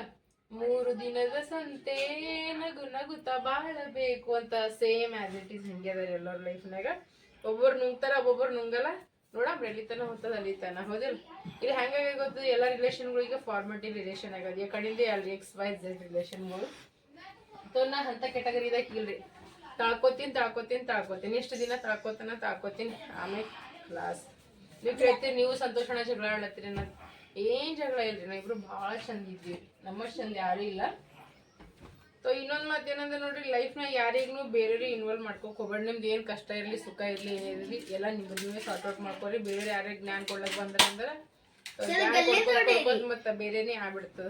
ಮೂರು ದಿನದ ಸಂತೆ, ನಗು ನಗುತ್ತಾ ಬಾಳಬೇಕು ಅಂತ ಸೇಮ್ ಆಸ್ ಇಟ್ ಈಸ್ ಹಿಂಗೆ ಅದ ಎಲ್ಲರ ಲೈಫ್ನಾಗ ಒಬ್ಬರು ನುಂಗ್ತಾರ, ಒಬ್ಬೊಬ್ರು ನುಂಗಲ್ಲ. ನೋಡಮ್ ಎಲ್ಲಿತನ ಹೋಗ್ತದ, ಅಲ್ಲಿತನ, ಹೌದಿಲ್ಲ? ಇಲ್ಲಿ ಹೆಂಗಾಗಿ ಗೊತ್ತದ ಎಲ್ಲ ರಿಲೇಷನ್ಗಳಿಗೆ ಫಾರ್ಮೆಟಿವ್ ರಿಲೇಷನ್ ಆಗದ ಈ ಕಡೆಯಿಂದ ಅಲ್ಲಿ ಎಕ್ಸ್ ವೈ ಝೆಡ್ ರಿಲೇಷನ್ಗಳು ನಾ ಅಂತ ಕೆಟಗರಿದಾಗ ಇಲ್ರಿ. ತಳ್ಕೊತೀನಿ ತಳ್ಕೊತೀನಿ ತಳ್ಕೊತೀನಿ. ಎಷ್ಟು ದಿನ ತಳ್ಕೊತಾನ, ತಳ್ಕೊತೀನಿ. ಆಮೇಲೆ ಕ್ಲಾಸ್ ನೀವು ಕೇಳ್ತೀರಿ, ನೀವು ಸಂತೋಷನ ಜಗಳ ಆಡ್ಲತ್ತೀರಿ ನಾನು ಏನ್ ಜಗಳ ಇಲ್ರಿ ನಾ ಇಬ್ರು ಭಾಳ ಚಂದ ಇದ್ದೀವಿ ನಮ್ಮಷ್ಟು ಚಂದ ಯಾರು ಇಲ್ಲ. ಸೊ ಇನ್ನೊಂದು ಮಾತು ಏನಂದ್ರೆ ನೋಡ್ರಿ ಲೈಫ್ನ ಯಾರಿಗೂ ಬೇರೆಯವ್ರಿಗೆ ಇನ್ವಾಲ್ವ್ ಮಾಡ್ಕೋಕ್ ಹೋಗ್ಬೇಡಿ. ನಿಮ್ದು ಏನು ಕಷ್ಟ ಇರಲಿ, ಸುಖ ಇರಲಿ, ಏನೇ ಇರಲಿ, ಎಲ್ಲ ನಿಮ್ಮ ನೀವೇ ಸಾರ್ಟ್ ಔಟ್ ಮಾಡ್ಕೊರಿ. ಬೇರೆ ಯಾರಿಗೆ ಜ್ಞಾನ ಕೊಡ್ಲಕ್ ಬಂದ್ರೆ ಅಂದ್ರೆ ಮತ್ತೆ ಬೇರೆನೆ ಆಗ್ಬಿಡ್ತದ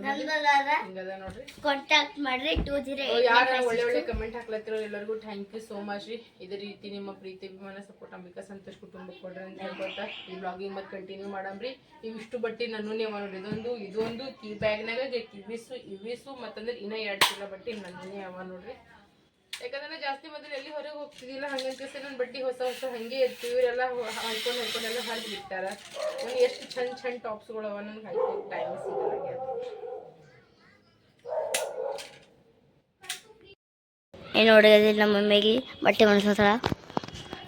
ಹಿಂಗದ ನೋಡ್ರಿ. ಕಾಂಟ್ಯಾಕ್ಟ್ ಮಾಡ್ರಿ ಟೂ ಜೀರೋ ಯಾರ ಒಳ್ಳೆ ಒಳ್ಳೆ ಕಮೆಂಟ್ ಹಾಕ್ಲತ್ತಿರೋ ಎಲ್ಲರಿಗೂ ಥ್ಯಾಂಕ್ ಯು ಸೋ ಮಚ್ ರೀ. ಇದೇ ರೀತಿ ನಿಮ್ಮ ಪ್ರೀತಿ ಅಭಿಮಾನ ಸಪೋರ್ಟ್ ಅಂಬಿಕಾ ಸಂತೋಷ್ ಕುಟುಂಬಕ್ಕೆ ಕೊಡ್ರಿ ಅಂತ ಹೇಳ್ಕೊತ ಈ ಬ್ಲಾಗಿಂಗ್ ಮತ್ತೆ ಕಂಟಿನ್ಯೂ ಮಾಡಮ್ರಿ ಇವಿಷ್ಟು ಬಟ್ಟೆ ನನ್ನೂ ನೀವು ನೋಡ್ರಿ ಇದೊಂದು ಇದೊಂದು ಕೀ ಬ್ಯಾಗ್ನಾಗ ಕಿವಿಸು ಇವಿಸು ಮತ್ತಂದ್ರೆ ಇನ್ನ ಎರಡು ಚೀಲ ಬಟ್ಟೆ ನನ್ನೇ ಅವ ನೋಡ್ರಿ. ಯಾಕಂದ್ರೆ ನಾ ಜಾಸ್ತಿ ಮೊದಲು ಎಲ್ಲಿ ಹೊರಗೆ ಹೋಗ್ತಿದ್ದಿಲ್ಲ ಹಂಗಂತ ನನ್ನ ಬಟ್ಟೆ ಹೊಸ ಹೊಸ ಹಂಗೆ ಇರ್ತೀವಿ ಇವರೆಲ್ಲ ಹಾಕೊಂಡು ಹಾಕೊಂಡೆಲ್ಲ ಹರಿದು ಬಿಡ್ತಾರ. ನನಗೆ ಎಷ್ಟು ಚಂದ ಚಂದ ಟಾಪ್ಸ್ಗಳು ಅವ ನನ್ಗೆ ಹಾಕಿ ಟೈಮ್ ಸಿಗಲ್ಲ ಏನು ನೋಡಿದ್ರಿ ನಮ್ಮ ಮಮ್ಮಿಗೆ? ಬಟ್ಟೆ ಮನ್ಸೋತಳ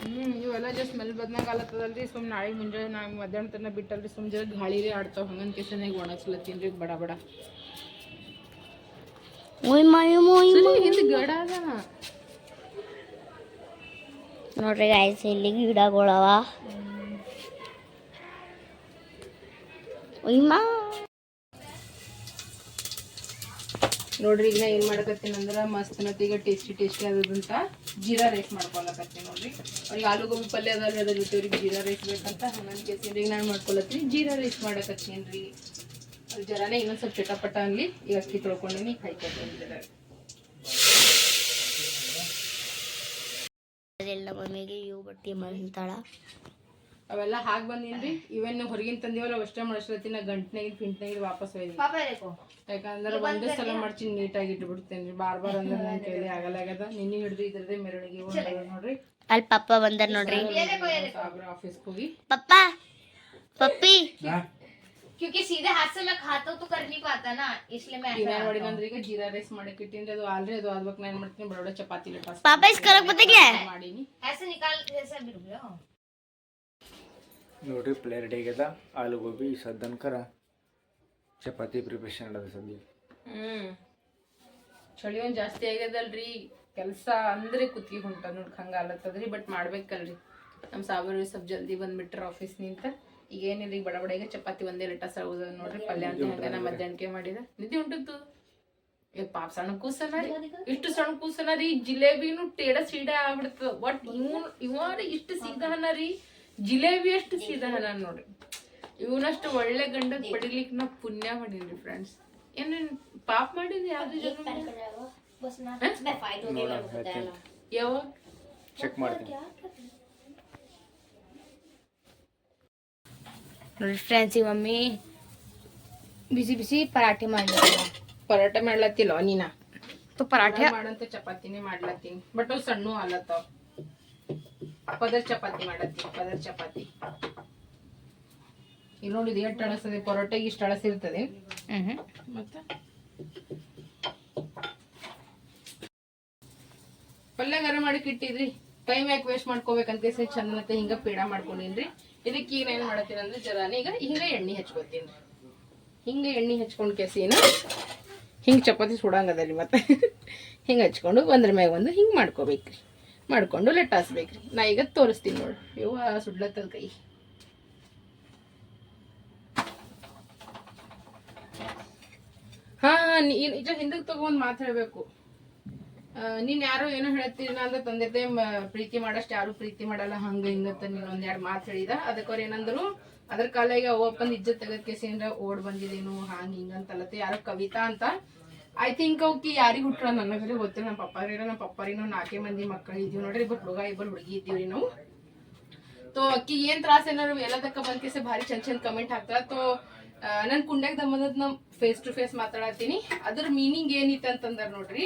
ಹ್ಞೂ ಇವೆಲ್ಲ ಜಸ್ಟ್ ಸ್ಮೆಲ್ ಬದ್ನಾಗ ಆಲತ್ತದಲ್ರಿ ಸುಮ್ ನಾಳೆ ಮುಂಜಾನೆ ನಾ ಮಧ್ಯಾಹ್ನ ತನಕ ಬಿಟ್ಟಲ್ರಿ ಸುಮ್ ಜರ ಗಾಳಿರಿ ಆಡ್ತಾವ ಹಂಗನ್ ಕೇಸನಾಗ ರೀ ಬಡ ಬಡ. ನೋಡ್ರಿ ಗಾಯ್ಸ್ ಇಲ್ಲಿ ಗಿಡಗಳವ. ನೋಡ್ರಿ ಈಗ ನಾ ಏನ್ ಮಾಡಕತ್ತೀನಿ ಅಂದ್ರ ಮಸ್ತ್ ಈಗ ಟೇಸ್ಟಿ ಟೇಸ್ಟಿ ಆದದಂತ ಜೀರಾ ರೈಸ್ ಮಾಡ್ಕೊಳಕತ್ತೀನಿ ನೋಡ್ರಿ. ಅವ್ರಿಗೆ ಆಲೂಗೋಬಿ ಪಲ್ಯ ಅದ ಅದ್ರ ಜೊತೆ ಅವ್ರಿಗೆ ಜೀರಾ ರೈಸ್ ಬೇಕಂತ ಹಂಗನ್ ಕೇಸಿನ್ರಿ ಈಗ ನಾನು ಮಾಡ್ಕೊಳತ್ತೀನಿ ಜೀರಾ ರೈಸ್ ಮಾಡಕತ್ತೀನಿ ಅದು ಇನ್ನೊಂದು ಇನ್ನೊಂದ್ ಸ್ವಲ್ಪ ಚಟಪಟ ಅನ್ಲಿ ಈಗ ಅಕ್ಕಿ ತೊಳ್ಕೊಂಡೀನಿ ಕೈ ಕೊಟ್ಟಿದ್ದಾರೆ ಮಮ್ಮಿಗೆ ಇವು ಬಟ್ಟೆ ಅವೆಲ್ಲ ಹಾಕ್ ಬಂದಿನ್ರಿ ಇವೆನ್ ಹೊರಗಿನ ತಂದಿವಲ್ಲ ಅಷ್ಟೇ ಮಾಡಿಸ್ಲತ್ತಿನ ನಾ ಪಿಂಟ್ನಾಗಿನ ವಾಪಸ್ ಒಯ್ದಿ ಯಾಕಂದ್ರೆ ಒಂದೇ ಸಲ ಮಾಡ್ತೀನಿ ನೀಟಾಗಿ ಇಟ್ಬಿಡ್ತೇನೆ ಬಾರ್ ಬಾರ್ ಅಂದ್ರೆ ನನ್ನ ಕೈಲಿ ಆಗಲ್ಲ ಆಗದ ನಿನ್ನೆ ಹಿಡಿದು ಇದ್ರದೇ ಮೆರವಣಿಗೆ ನೋಡ್ರಿ. ಅಲ್ಲಿ ಪಪ್ಪ ಬಂದಾರ ನೋಡ್ರಿ. ಆಫೀಸ್ ಆಫೀಸ್ಗೆ ಹೋಗಿ. ಪಪ್ಪ ಪಪ್ಪಿ. क्योंकि सीधे हाथ से मैं खाता हूँ तो कर नहीं पाता ना इसलिए मैं ಏನ್ ಮಾಡಿದಂದ್ರೆ ಈಗ ಜೀರಾ ರೈಸ್ ಮಾಡಕ್ ಇಟ್ಟಿನ್ರಿ ಅದು ಆಲ್ರಿ ಅದು ಆದ್ಬೇಕು ನಾನು ಏನ್ ಮಾಡ್ತೀನಿ ಬರೋಡ ಚಪಾತಿ ಲಟಾಸ್ ಪಾಪ ಇಸ್ ಕರಕ್ ಪತ್ತೆ ಕ್ಯಾ ಮಾಡೀನಿ ऐसे निकाल जैसे अभी रुक जाओ ನೋಡ್ರಿ ಪ್ಲೇಟ್ ರೆಡಿ ಆಲೂ ಗೋಬಿ ಸದ್ದನ್ಕರ ಚಪಾತಿ ಪ್ರಿಪ್ರೇಷನ್ ನಡೆದ ಸದ್ಯ ಹ್ಮ್ ಚಳಿ ಒಂದ್ ಜಾಸ್ತಿ ಆಗ್ಯದಲ್ರಿ ಕೆಲಸ ಅಂದ್ರೆ ಕುತ್ತಿಗೆ ಹೊಂಟ ನೋಡ್ ಹಂಗ ಆಲತ್ತದ್ರಿ ಬಟ್ ಮಾಡ್ಬೇಕಲ್ರಿ ನಮ್ ಸಾಬರು ಸ್ವಲ್ಪ ಜಲ್ದಿ ಬಂದ್ಬಿಟ್ರ ಆಫೀಸ್ ನಿಂತ ಈಗ ಏನಿಲ್ಲ ಈಗ ಬಡ ಬಡ ಈಗ ಚಪಾತಿ ಒಂದೇ ಲಟ್ಟ ಆಗುದ ನೋಡ್ರಿ. ಪಲ್ಯ ಅಂತ ಹಂಗ ನಮ್ಮ ಮಧ್ಯಾಹ್ನಕ್ಕೆ ಮಾಡಿದ. ನಿದ್ದೆ ಉಂಟಿತ್ತು ಈಗ ಪಾಪ ಸಣ್ಣ ಕೂಸನ ರೀ. ಇಷ್ಟು ಸಣ್ಣ ಕೂಸನ ರೀ. ಜಿಲೇಬಿನು ಟೇಡ ಸೀಡ ಆಗ್ಬಿಡ್ತದ. ಒಟ್ ಇವ್ ಇವ ಇಷ್ಟು ಸೀದಹನ ರೀ. ಜಿಲೇಬಿ ಅಷ್ಟು ಸೀದಹನ ನೋಡ್ರಿ. ಇವನಷ್ಟು ಒಳ್ಳೆ ಗಂಡ ಪಡಿಲಿಕ್ಕೆ ನಾ ಪುಣ್ಯ ಮಾಡೀನಿ ಫ್ರೆಂಡ್ಸ್ ಏನೇನ್ ಪಾಪ ಮಾಡಿದ್ರಿ ಯಾವ್ದು ಜನ ಯಾವಾಗ? ಚೆಕ್ ಮಾಡ್ತೀನಿ. ನೋಡಿ ಫ್ರೆಂಡ್ಸ್ ಈ ಮಮ್ಮಿ ಬಿಸಿ ಬಿಸಿ ಪರಾಠೆ ಮಾಡಿ ಪರಾಠೆ ಮಾಡ್ಲತ್ತಿಲ್ಲ ನೀನ? ಪರಾಠೆ. ಮಾಡಂತ ಚಪಾತಿನೇ ಮಾಡ್ಲತ್ತೀನಿ. ಬಟ್ ಅವು ಸಣ್ಣ ಅಲ್ಲತ್ತಾವ ಪದರ್ ಚಪಾತಿ ಮಾಡತ್ತೀನಿ ಪದರ್ ಚಪಾತಿ. ಇಲ್ಲಿ ನೋಡಿ ಇದು ಎಷ್ಟು ಅಳಸದೆ ಪರೋಟೆಗೆ ಇಷ್ಟು ಅಳಸಿರ್ತದೆ ಮತ್ತೆ? ಪಲ್ಯ ಗರ ಕಿಟ್ಟಿದ್ರಿ. ಇಟ್ಟಿದ್ರಿ ಟೈಮ್ ಯಾಕೆ ವೇಸ್ಟ್ ಮಾಡ್ಕೋಬೇಕಂತ ಚಂದನತ್ತೆ ಹಿಂಗ ಪೇಡ ಮಾಡ್ಕೊಂಡಿನ್ರಿ. ಇದಕ್ಕೆ ಈಗ ಏನ್ ಮಾಡತ್ತೀನಿ ಅಂದ್ರೆ ಜರಾನ ಈಗ ಹಿಂಗ ಎಣ್ಣೆ ಹಚ್ಕೋತೀನಿ. ಹಿಂಗ ಎಣ್ಣೆ ಹಚ್ಕೊಂಡು ಕೆಸಿನ ಹಿಂಗೆ ಚಪಾತಿ ಸುಡಂಗದಲ್ಲಿ ಮತ್ತೆ. ಹಿಂಗ ಹಚ್ಕೊಂಡು ಒಂದ್ರ ಮ್ಯಾಗ ಒಂದು ಹಿಂಗ್ ಮಾಡ್ಕೋಬೇಕ್ರಿ. ಮಾಡ್ಕೊಂಡು ಲಟ್ಟಾಸ್ಬೇಕ್ರಿ. ನಾ ಈಗ ತೋರಿಸ್ತೀನಿ ನೋಡಿ. ಇವ ಸುಡ್ಲತ್ತದ ಕೈ. ಹಾ ನಿಜ ಹಿಂದಕ್ಕೆ ತಗೊಂಡ್ ಹೇಳ್ಬೇಕು. ನೀನ್ ಯಾರು ಏನೋ ಹೇಳತ್ತೀರಿ ಅಂದ್ರೆ ತಂದೆ ತಾಯಿ ಪ್ರೀತಿ ಮಾಡಷ್ಟು ಯಾರು ಪ್ರೀತಿ ಮಾಡಲ್ಲ, ಹಂಗ ಹಿಂಗಂತ ನೀನ್ ಒಂದೆರಡು ಮಾತು ಹೇಳಿದ. ಅದಕ್ಕವ್ರ ಏನಂದ್ರು, ಅದ್ರ ಕಾಲ ಈಗ ಓಪನ್ ಇಜ್ಜತ್ ತೆಗದ್ ಕೇಸಿಂದ್ರ ಓಡ್ ಬಂದಿದೇನು, ಹಾಂಗ್ ಹಿಂಗಂತಲತ್ತೆ ಯಾರೋ ಕವಿತಾ ಅಂತ. ಐ ಥಿಂಕ್ ಅವಕ್ಕೆ ಯಾರಿಗೆ ಹುಟ್ರ ನನ್ನ ಗೊತ್ತಿಲ್ಲ ನಮ್ಮ ಪಪ್ಪಾರಿರ ನಮ್ಮ ಪಪ್ಪಾರಿನೂ ನಾಲ್ಕೇ ಮಂದಿ ಮಕ್ಕಳು ಇದೀವಿ ನೋಡ್ರಿ, ಇಬ್ಬರು ಹುಡುಗ, ಇಬ್ಬರು ಹುಡುಗಿ ಇದ್ದೀವ್ರಿ ನಾವು. ತೋ ಅಕ್ಕಿ ಏನ್ ತ್ರಾಸ ಏನಾರು ಎಲ್ಲದಕ್ಕ ಬಂದ್ ಕೇಸ ಭಾರಿ ಚಂದ ಚಂದ ಕಮೆಂಟ್ ಹಾಕ್ತಾರ ತೋ ನನ್ ಕುಂಡ್ಯಾಗ ದಮ್ಮದ್ ನಾ ಫೇಸ್ ಟು ಫೇಸ್ ಮಾತಾಡತ್ತೀನಿ. ಅದ್ರ ಮೀನಿಂಗ್ ಏನಿತ್ತು ಅಂತಂದ್ರ ನೋಡ್ರಿ.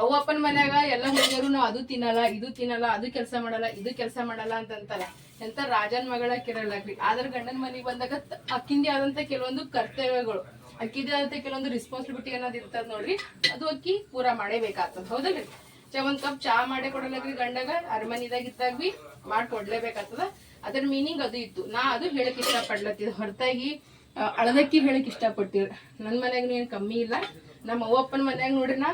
ಅವು ಅಪ್ಪನ ಮನ್ಯಾಗ ಎಲ್ಲ ಹುಡುಗರು, ನಾವು ಅದು ತಿನ್ನಲ್ಲ, ಇದು ತಿನ್ನಲ್ಲ, ಅದು ಕೆಲಸ ಮಾಡಲ್ಲ, ಇದು ಕೆಲಸ ಮಾಡಲ್ಲ ಅಂತ ಅಂತಲ್ಲ ಎಂತ ರಾಜನ್ ಮಗಳ ಕಿರಲಾಗ್ಲಿ ಆದ್ರ ಗಂಡನ ಮನೆಗೆ ಬಂದಾಗ ಅಕ್ಕಿಂದೇ ಆದಂತ ಕೆಲವೊಂದು ಕರ್ತವ್ಯಗಳು. ಅಕ್ಕಿದೇ ಆದಂತ ಕೆಲವೊಂದು ರೆಸ್ಪಾನ್ಸಿಬಿಲಿಟಿ ಅನ್ನೋದು ಇರ್ತದ ನೋಡ್ರಿ, ಅದು ಅಕ್ಕಿ ಪೂರಾ ಮಾಡೇಬೇಕಾಗ್ತದ. ಹೌದಲ್ರಿ? ಚಾ ಒಂದ್ ಕಪ್ ಚಾ ಮಾಡೇ ಕೊಡಲಾಗ್ರಿ ಗಂಡಗ, ಅರಮನಿದಾಗ ಇದ್ದಾಗ ಬಿ ಮಾಡಿ ಕೊಡ್ಲೇಬೇಕಾಗ್ತದ. ಅದ್ರ ಮೀನಿಂಗ್ ಅದು ಇತ್ತು. ನಾ ಅದು ಹೇಳಕ್ ಇಷ್ಟ ಪಡ್ಲತ್ತಿದ್ ಹೊರತಾಗಿ ಅಳದಕ್ಕಿ ಹೇಳಕ್ ಇಷ್ಟಪಟ್ಟಿರ. ನನ್ ಮನ್ಯಾಗ ಏನ್ ಕಮ್ಮಿ ಇಲ್ಲ. ನಮ್ಮ ಅವ್ವಪ್ಪನ ಮನ್ಯಾಗ ನೋಡ್ರಿ ನಾ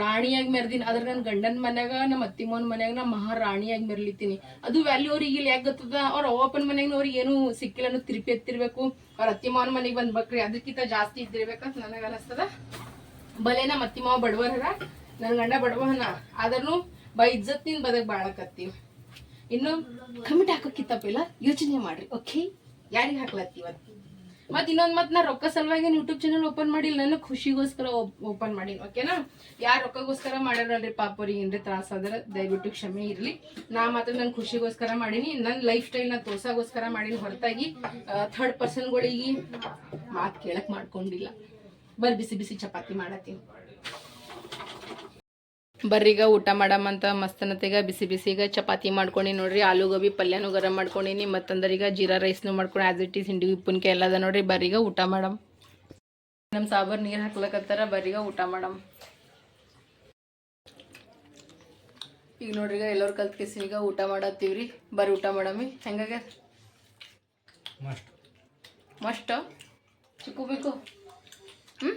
ರಾಣಿಯಾಗಿ ಮೆರ್ದಿನಿ. ಆದ್ರೆ ನನ್ನ ಗಂಡನ ಮನ್ಯಾಗ ನಮ್ಮ ಅತ್ತಿಮ್ಮನ ಮನ್ಯಾಗ ನಾ ಮಹಾರಾಣಿಯಾಗಿ ಮೆರ್ಲಿತೀನಿ ಅದು ವ್ಯಾಲ್ಯೂ ಅವ್ರಿಗೆ ಇಲ್ಲಿ ಯಾಕೆ ಗೊತ್ತದ? ಅವ್ರ ಅವ್ವಪ್ಪನ ಮನೆಯಾಗ ಅವ್ರಿಗೆ ಏನು ಸಿಕ್ಕಿಲ್ಲ ಅನ್ನೋ ತಿರುಪಿ ಎತ್ತಿರ್ಬೇಕು. ಅವ್ರ ಅತ್ತಿಮ್ಮನ ಮನೆಗೆ ಬಂದ್ ಬಕ್ರಿ, ಅದಕ್ಕಿಂತ ಜಾಸ್ತಿ ಇದ್ದಿರ್ಬೇಕಂತ ನನಗ ಅನಸ್ತದ. ಬಲೆ ನಮ್ಮ ಅತ್ತಿ ಬಡವರ ನನ್ನ ಗಂಡ ಬಡವನ. ಆದ್ರೂ ಬೈ ಇಜ್ಜತ್ತಿನ ಬದಕ್ ಬಾಳಕತ್ತೀವಿ ಇನ್ನು ಕಮಿಟ್ ಹಾಕೋಕಿತ್ತಪ್ಪ ಇಲ್ಲ ಯೋಚನೆ ಮಾಡ್ರಿ ಓಕೆ ಯಾರಿಗೆ ಹಾಕ್ಲತ್ತೀವ ಮತ್ ಇನ್ನೊಂದ್ ಮತ್ ನಾ ರೊಕ್ಕ ಸಲುವಾಗಿ ಯೂಟ್ಯೂಬ್ ಚಾನಲ್ ಓಪನ್ ಮಾಡಿಲ್ಲ ನನ್ನ ಖುಷಿಗೋಸ್ಕರ ಓಪನ್ ಮಾಡಿನಿ ಓಕೆನಾ ಯಾರ ರೊಕ್ಕಗೋಸ್ಕರ ಮಾಡ್ಯಾರಲ್ರಿ ಪಾಪ ಅವ್ರಿಗೆ ಏನ್ರಿ ತ್ರಾಸ ಆದ್ರೆ ದಯವಿಟ್ಟು ಕ್ಷಮೆ ಇರ್ಲಿ. ನಾ ಮಾತ್ರ ನನ್ ಖುಷಿಗೋಸ್ಕರ ಮಾಡೀನಿ ನನ್ನ ಲೈಫ್ ಸ್ಟೈಲ್ನ ತೋರ್ಸಾಗೋಸ್ಕರ ಮಾಡೀನಿ, ಹೊರತಾಗಿ ಥರ್ಡ್ ಪರ್ಸನ್ಗಳಿಗೆ ಮಾತ್ ಕೇಳಕ್ ಮಾಡ್ಕೊಂಡಿಲ್ಲ. ಬರ್ ಬಿಸಿ ಬಿಸಿ ಚಪಾತಿ ಮಾಡತ್ತೀನಿ. ಬರ್ರೀಗ ಊಟ ಮಾಡಮಂತ ಮಸ್ತನತೆಗ ಬಿಸಿ ಬಿಸಿಗ ಚಪಾತಿ ಮಾಡ್ಕೊಂಡು ನೋಡ್ರಿ ಆಲೂಗೋಬಿ ಪಲ್ಯನೂ ಗರಂ ಮಾಡ್ಕೊಂಡಿನಿ ಮತ್ತಂದ್ರೀಗ ಜೀರಾ ರೈಸ್ನು ಮಾಡ್ಕೊಂಡು ಆಸ್ ಇಟ್ ಈಸ್ ಹಿಂಡಿ ಉಪ್ಪಿನಕಾಯಿ ಎಲ್ಲ ಅದ ನೋಡ್ರಿ ಬರ್ರೀಗ ಊಟ ಮಾಡಮ್. ನಮ್ಮ ಸಾಬರ್ ನೀರು ಹಾಕ್ಲಕತ್ತಾರ ಬರ್ರೀಗ ಊಟ ಮಾಡಮ್. ಈಗ ನೋಡ್ರಿ ಈಗ ಎಲ್ಲರೂ ಕಲ್ತ್ ಕೇಸಿನಿಗ ಊಟ ಮಾಡತ್ತೀವ್ರಿ ಬರ್ರಿ ಊಟ ಮಾಡಮ್ಮಿ ಹೆಂಗಾಗ? ಮಸ್ಟ್ ಮಸ್ತ್? ಚಿಕ್ಕು ಬೇಕು ಹ್ಮ್?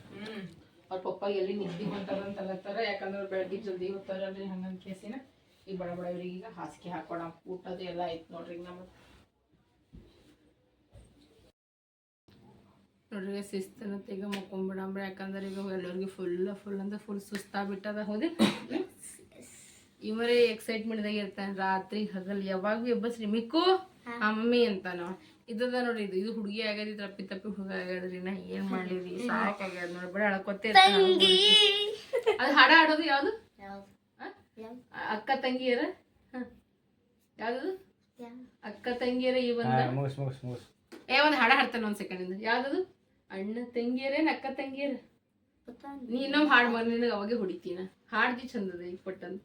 ಅವ್ರ ಪಪ್ಪ ಎಲ್ಲಿ ನಿದ್ದೆ ಅಲ್ಲತ್ತಾರ ಯಾಕಂದ್ರೆ ಅವ್ರು ಬೆಳಗ್ಗೆ ಜಲ್ದಿ ಹೋಗ್ತಾರಲ್ರಿ ಹಂಗಂತ ಕೇಸಿನ. ಈಗ ಬಡ ಬಡವರಿಗೆ ಈಗ ಹಾಸಿಗೆ ಹಾಕೋಣ ಅದು ಎಲ್ಲ ಐತ್ ನೋಡ್ರಿ ಈಗ ನಮಗೆ ನೋಡ್ರಿ ಶಿಸ್ತನ ತೆಗ ಮಕ್ಕೊಂಬಿಡಂಬ್ರಿ. ಯಾಕಂದ್ರೆ ಈಗ ಎಲ್ಲರಿಗೂ ಫುಲ್ ಫುಲ್ ಅಂದ್ರೆ ಫುಲ್ ಸುಸ್ತಾಗ್ಬಿಟ್ಟದ ಹೌದ. ಇವರೇ ಎಕ್ಸೈಟ್ಮೆಂಟ್ದಾಗ ಇರ್ತಾನೆ. ರಾತ್ರಿ ಹಗಲ್ ಯಾವಾಗ್ಲೂ ಎಬ್ಬಸ್ರಿ, ಮಿಕ್ಕು, ಆ ಮಮ್ಮಿ ಅಂತಾನ ಇದದ ನೋಡ್ರಿ ಇದು ಇದು ಹುಡುಗಿ ಆಗ್ಯದ ತಪ್ಪಿ ತಪ್ಪಿ ಹುಡುಗ ಆಗ್ಯಾದ್ರಿ ನಾ ಏನ್ ಮಾಡ್ಲಿರಿ ಸಾಕಾಗ್ಯದ ನೋಡಿ ಬಡ ಅಳಕೊತ್ತೆ ಅದು ಹಾಡ ಹಾಡೋದು ಯಾವ್ದು? ಅಕ್ಕ ತಂಗಿಯರ? ಹ. ಯಾವ್ದು? ಅಕ್ಕ ತಂಗಿಯರ ಈ ಬಂದ ಹಾಂ ಮುಗಿಸ್ ಮುಗಿಸ್ ಮುಗಿಸ್. ಏ ಒಂದ್ ಹಾಡ ಹಾಡ್ತಾನ ಒಂದ್ ಸೆಕೆಂಡ್ ಇಂದ. ಯಾವ್ದದು? ಅಣ್ಣ ತಂಗಿಯರೇನ್ ಅಕ್ಕ ತಂಗಿಯರ? ನೀ ಇನ್ನೊಮ್ಮೆ ಹಾಡ್ ಮಾಡಿ ನಿನಗೆ ಅವಾಗೆ ಹೊಡಿತೀನ. ಹಾಡ್ದಿ ಚಂದದ ಈಗ ಪಟ್ಟಂತ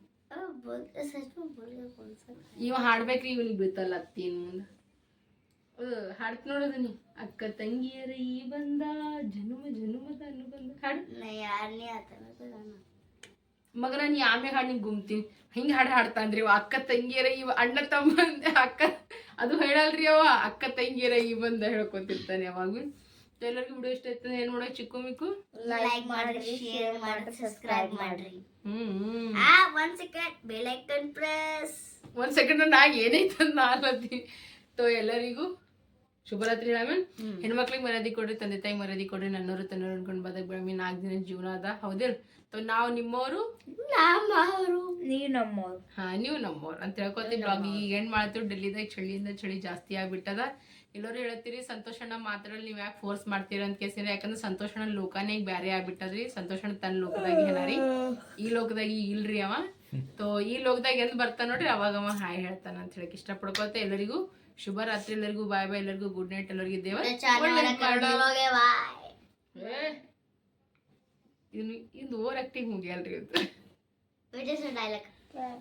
ಇವ ಹಾಡ್ಬೇಕ್ರಿ ಇವನಿಗೆ ಬೀಳ್ತಲ್ಲ ಅತ್ತಿನ ಮುಂದ. ಹಾಡ್ತ ನೋಡೋದನಿ. ಅಕ್ಕ ತಂಗಿಯರ ಈ ಬಂದ ಜನುಮ ಜನುಮದ ಅನುಬಂಧ. ಹಾಡು. ಯಾರನೇ ಮಗನ ನೀ ಆಮೇಲೆ ಹಾಡು ನಿಂಗೆ ಗುಮ್ತೀವಿ ಹಿಂಗೆ ಹಾಡು ಹಾಡ್ತಾನ್ರಿ ಅವ ಅಕ್ಕ ತಂಗಿಯರ ಈ ಅಣ್ಣ ತಮ್ಮ ಅಕ್ಕ. ಅದು ಹೇಳಲ್ರಿ ಅವ ಅಕ್ಕ ತಂಗಿಯರ ಈ ಬಂದ ಹೇಳ್ಕೊತಿರ್ತಾನೆ ಯಾವಾಗೂ ಎಲ್ಲರಿಗೂ ವಿಡಿಯೋ ಇಷ್ಟ ಆಯ್ತಾನೆ ಏನು ಮಾಡೋ ಚಿಕ್ಕು ಮಿಕ್ಕು? ಲೈಕ್ ಮಾಡ್ರಿ ಶೇರ್ ಮಾಡ್ರಿ ಸಬ್ಸ್ಕ್ರೈಬ್ ಮಾಡ್ರಿ. ಹ್ಮ್ ಆ one second bell icon press one second ನಾ ಏನೈತೆ ಅಂತ ನಾಲ್ಕು ತೋ ಎಲ್ಲರಿಗೂ ಶುಭರಾತ್ರಿ ರಾಮನ್. ಹೆಣ್ಮಕ್ಳಿಗೆ ಮರ್ಯಾದಿ ಕೊಡ್ರಿ ತಂದೆ ತಾಯಿ ಮರ್ಯಾದಿ ಕೊಡ್ರಿ ನನ್ನವರು ತನ್ನೋರು ಅನ್ಕೊಂಡು ಬದಕ್ ಬಿಡಮಿ ನಾಲ್ಕು ದಿನ ಜೀವನ ಅದ. ಹೌದಿಲ್? ತೋ ನಾವು ನಿಮ್ಮವರು ನಮ್ಮವರು ನೀವು ನಮ್ಮವ್ರು ಹಾ ನೀವು ನಮ್ಮವ್ರು ಅಂತ ಹೇಳ್ಕೊತೀವಿ ಬ್ಲಾಗ್. ಈಗ ಏನ್ ಮಾಡ್ತೀವಿ? ಡೆಲ್ಲಿದಾಗ ಚಳಿಯಿಂದ ಚಳಿ ಜಾಸ್ತಿ ಆಗ್ಬಿಟ್ಟದ. ಎಲ್ಲರೂ ಹೇಳ್ತೀರಿ ಸಂತೋಷಣ್ಣ ಮಾತ್ರದಲ್ಲಿ ನೀವ್ ಯಾಕೆ ಫೋರ್ಸ್ ಮಾಡ್ತೀರ ಅಂತ ಕೇಸಿರ ಯಾಕಂದ್ರೆ ಸಂತೋಷಣ್ಣ ಲೋಕನೇ ಈಗ ಬ್ಯಾರೆ ಆಗ್ಬಿಟ್ಟದ್ರಿ. ಸಂತೋಷಣ ತನ್ನ ಲೋಕದಾಗ ಏನಾರಿ ಈ ಲೋಕದಾಗ ಈಗ ಇಲ್ರಿ ಅವ. ತೋ ಈ ಲೋಕದಾಗ ಎಂದ್ ಬರ್ತಾನ ನೋಡ್ರಿ ಅವಾಗ ಅವ ಹಾಯ್ ಹೇಳ್ತಾನ ಅಂತ ಹೇಳಕ್ ಇಷ್ಟ ಪಡ್ಕೋತ ಎಲ್ಲರಿಗೂ. ಶುಭ ರಾತ್ರಿ ಎಲ್ಲರಿಗೂ ಬಾಯ್ ಬಾಯ್ ಎಲ್ಲರಿಗೂ ಗುಡ್ ನೈಟ್ ಎಲ್ಲರಿಗೂ ದೇವ ಕನ್ನಡದೊಳಗೆ ಬಾಯ್ ಏ, ಇದು ಇದು ಓವರ್ ಆಕ್ಟಿಂಗ್ ಮುಗಿಯಲ್ರಿ ಇದು ವಿಡಿಯೋಸ್ ಡೈಲಾಗ್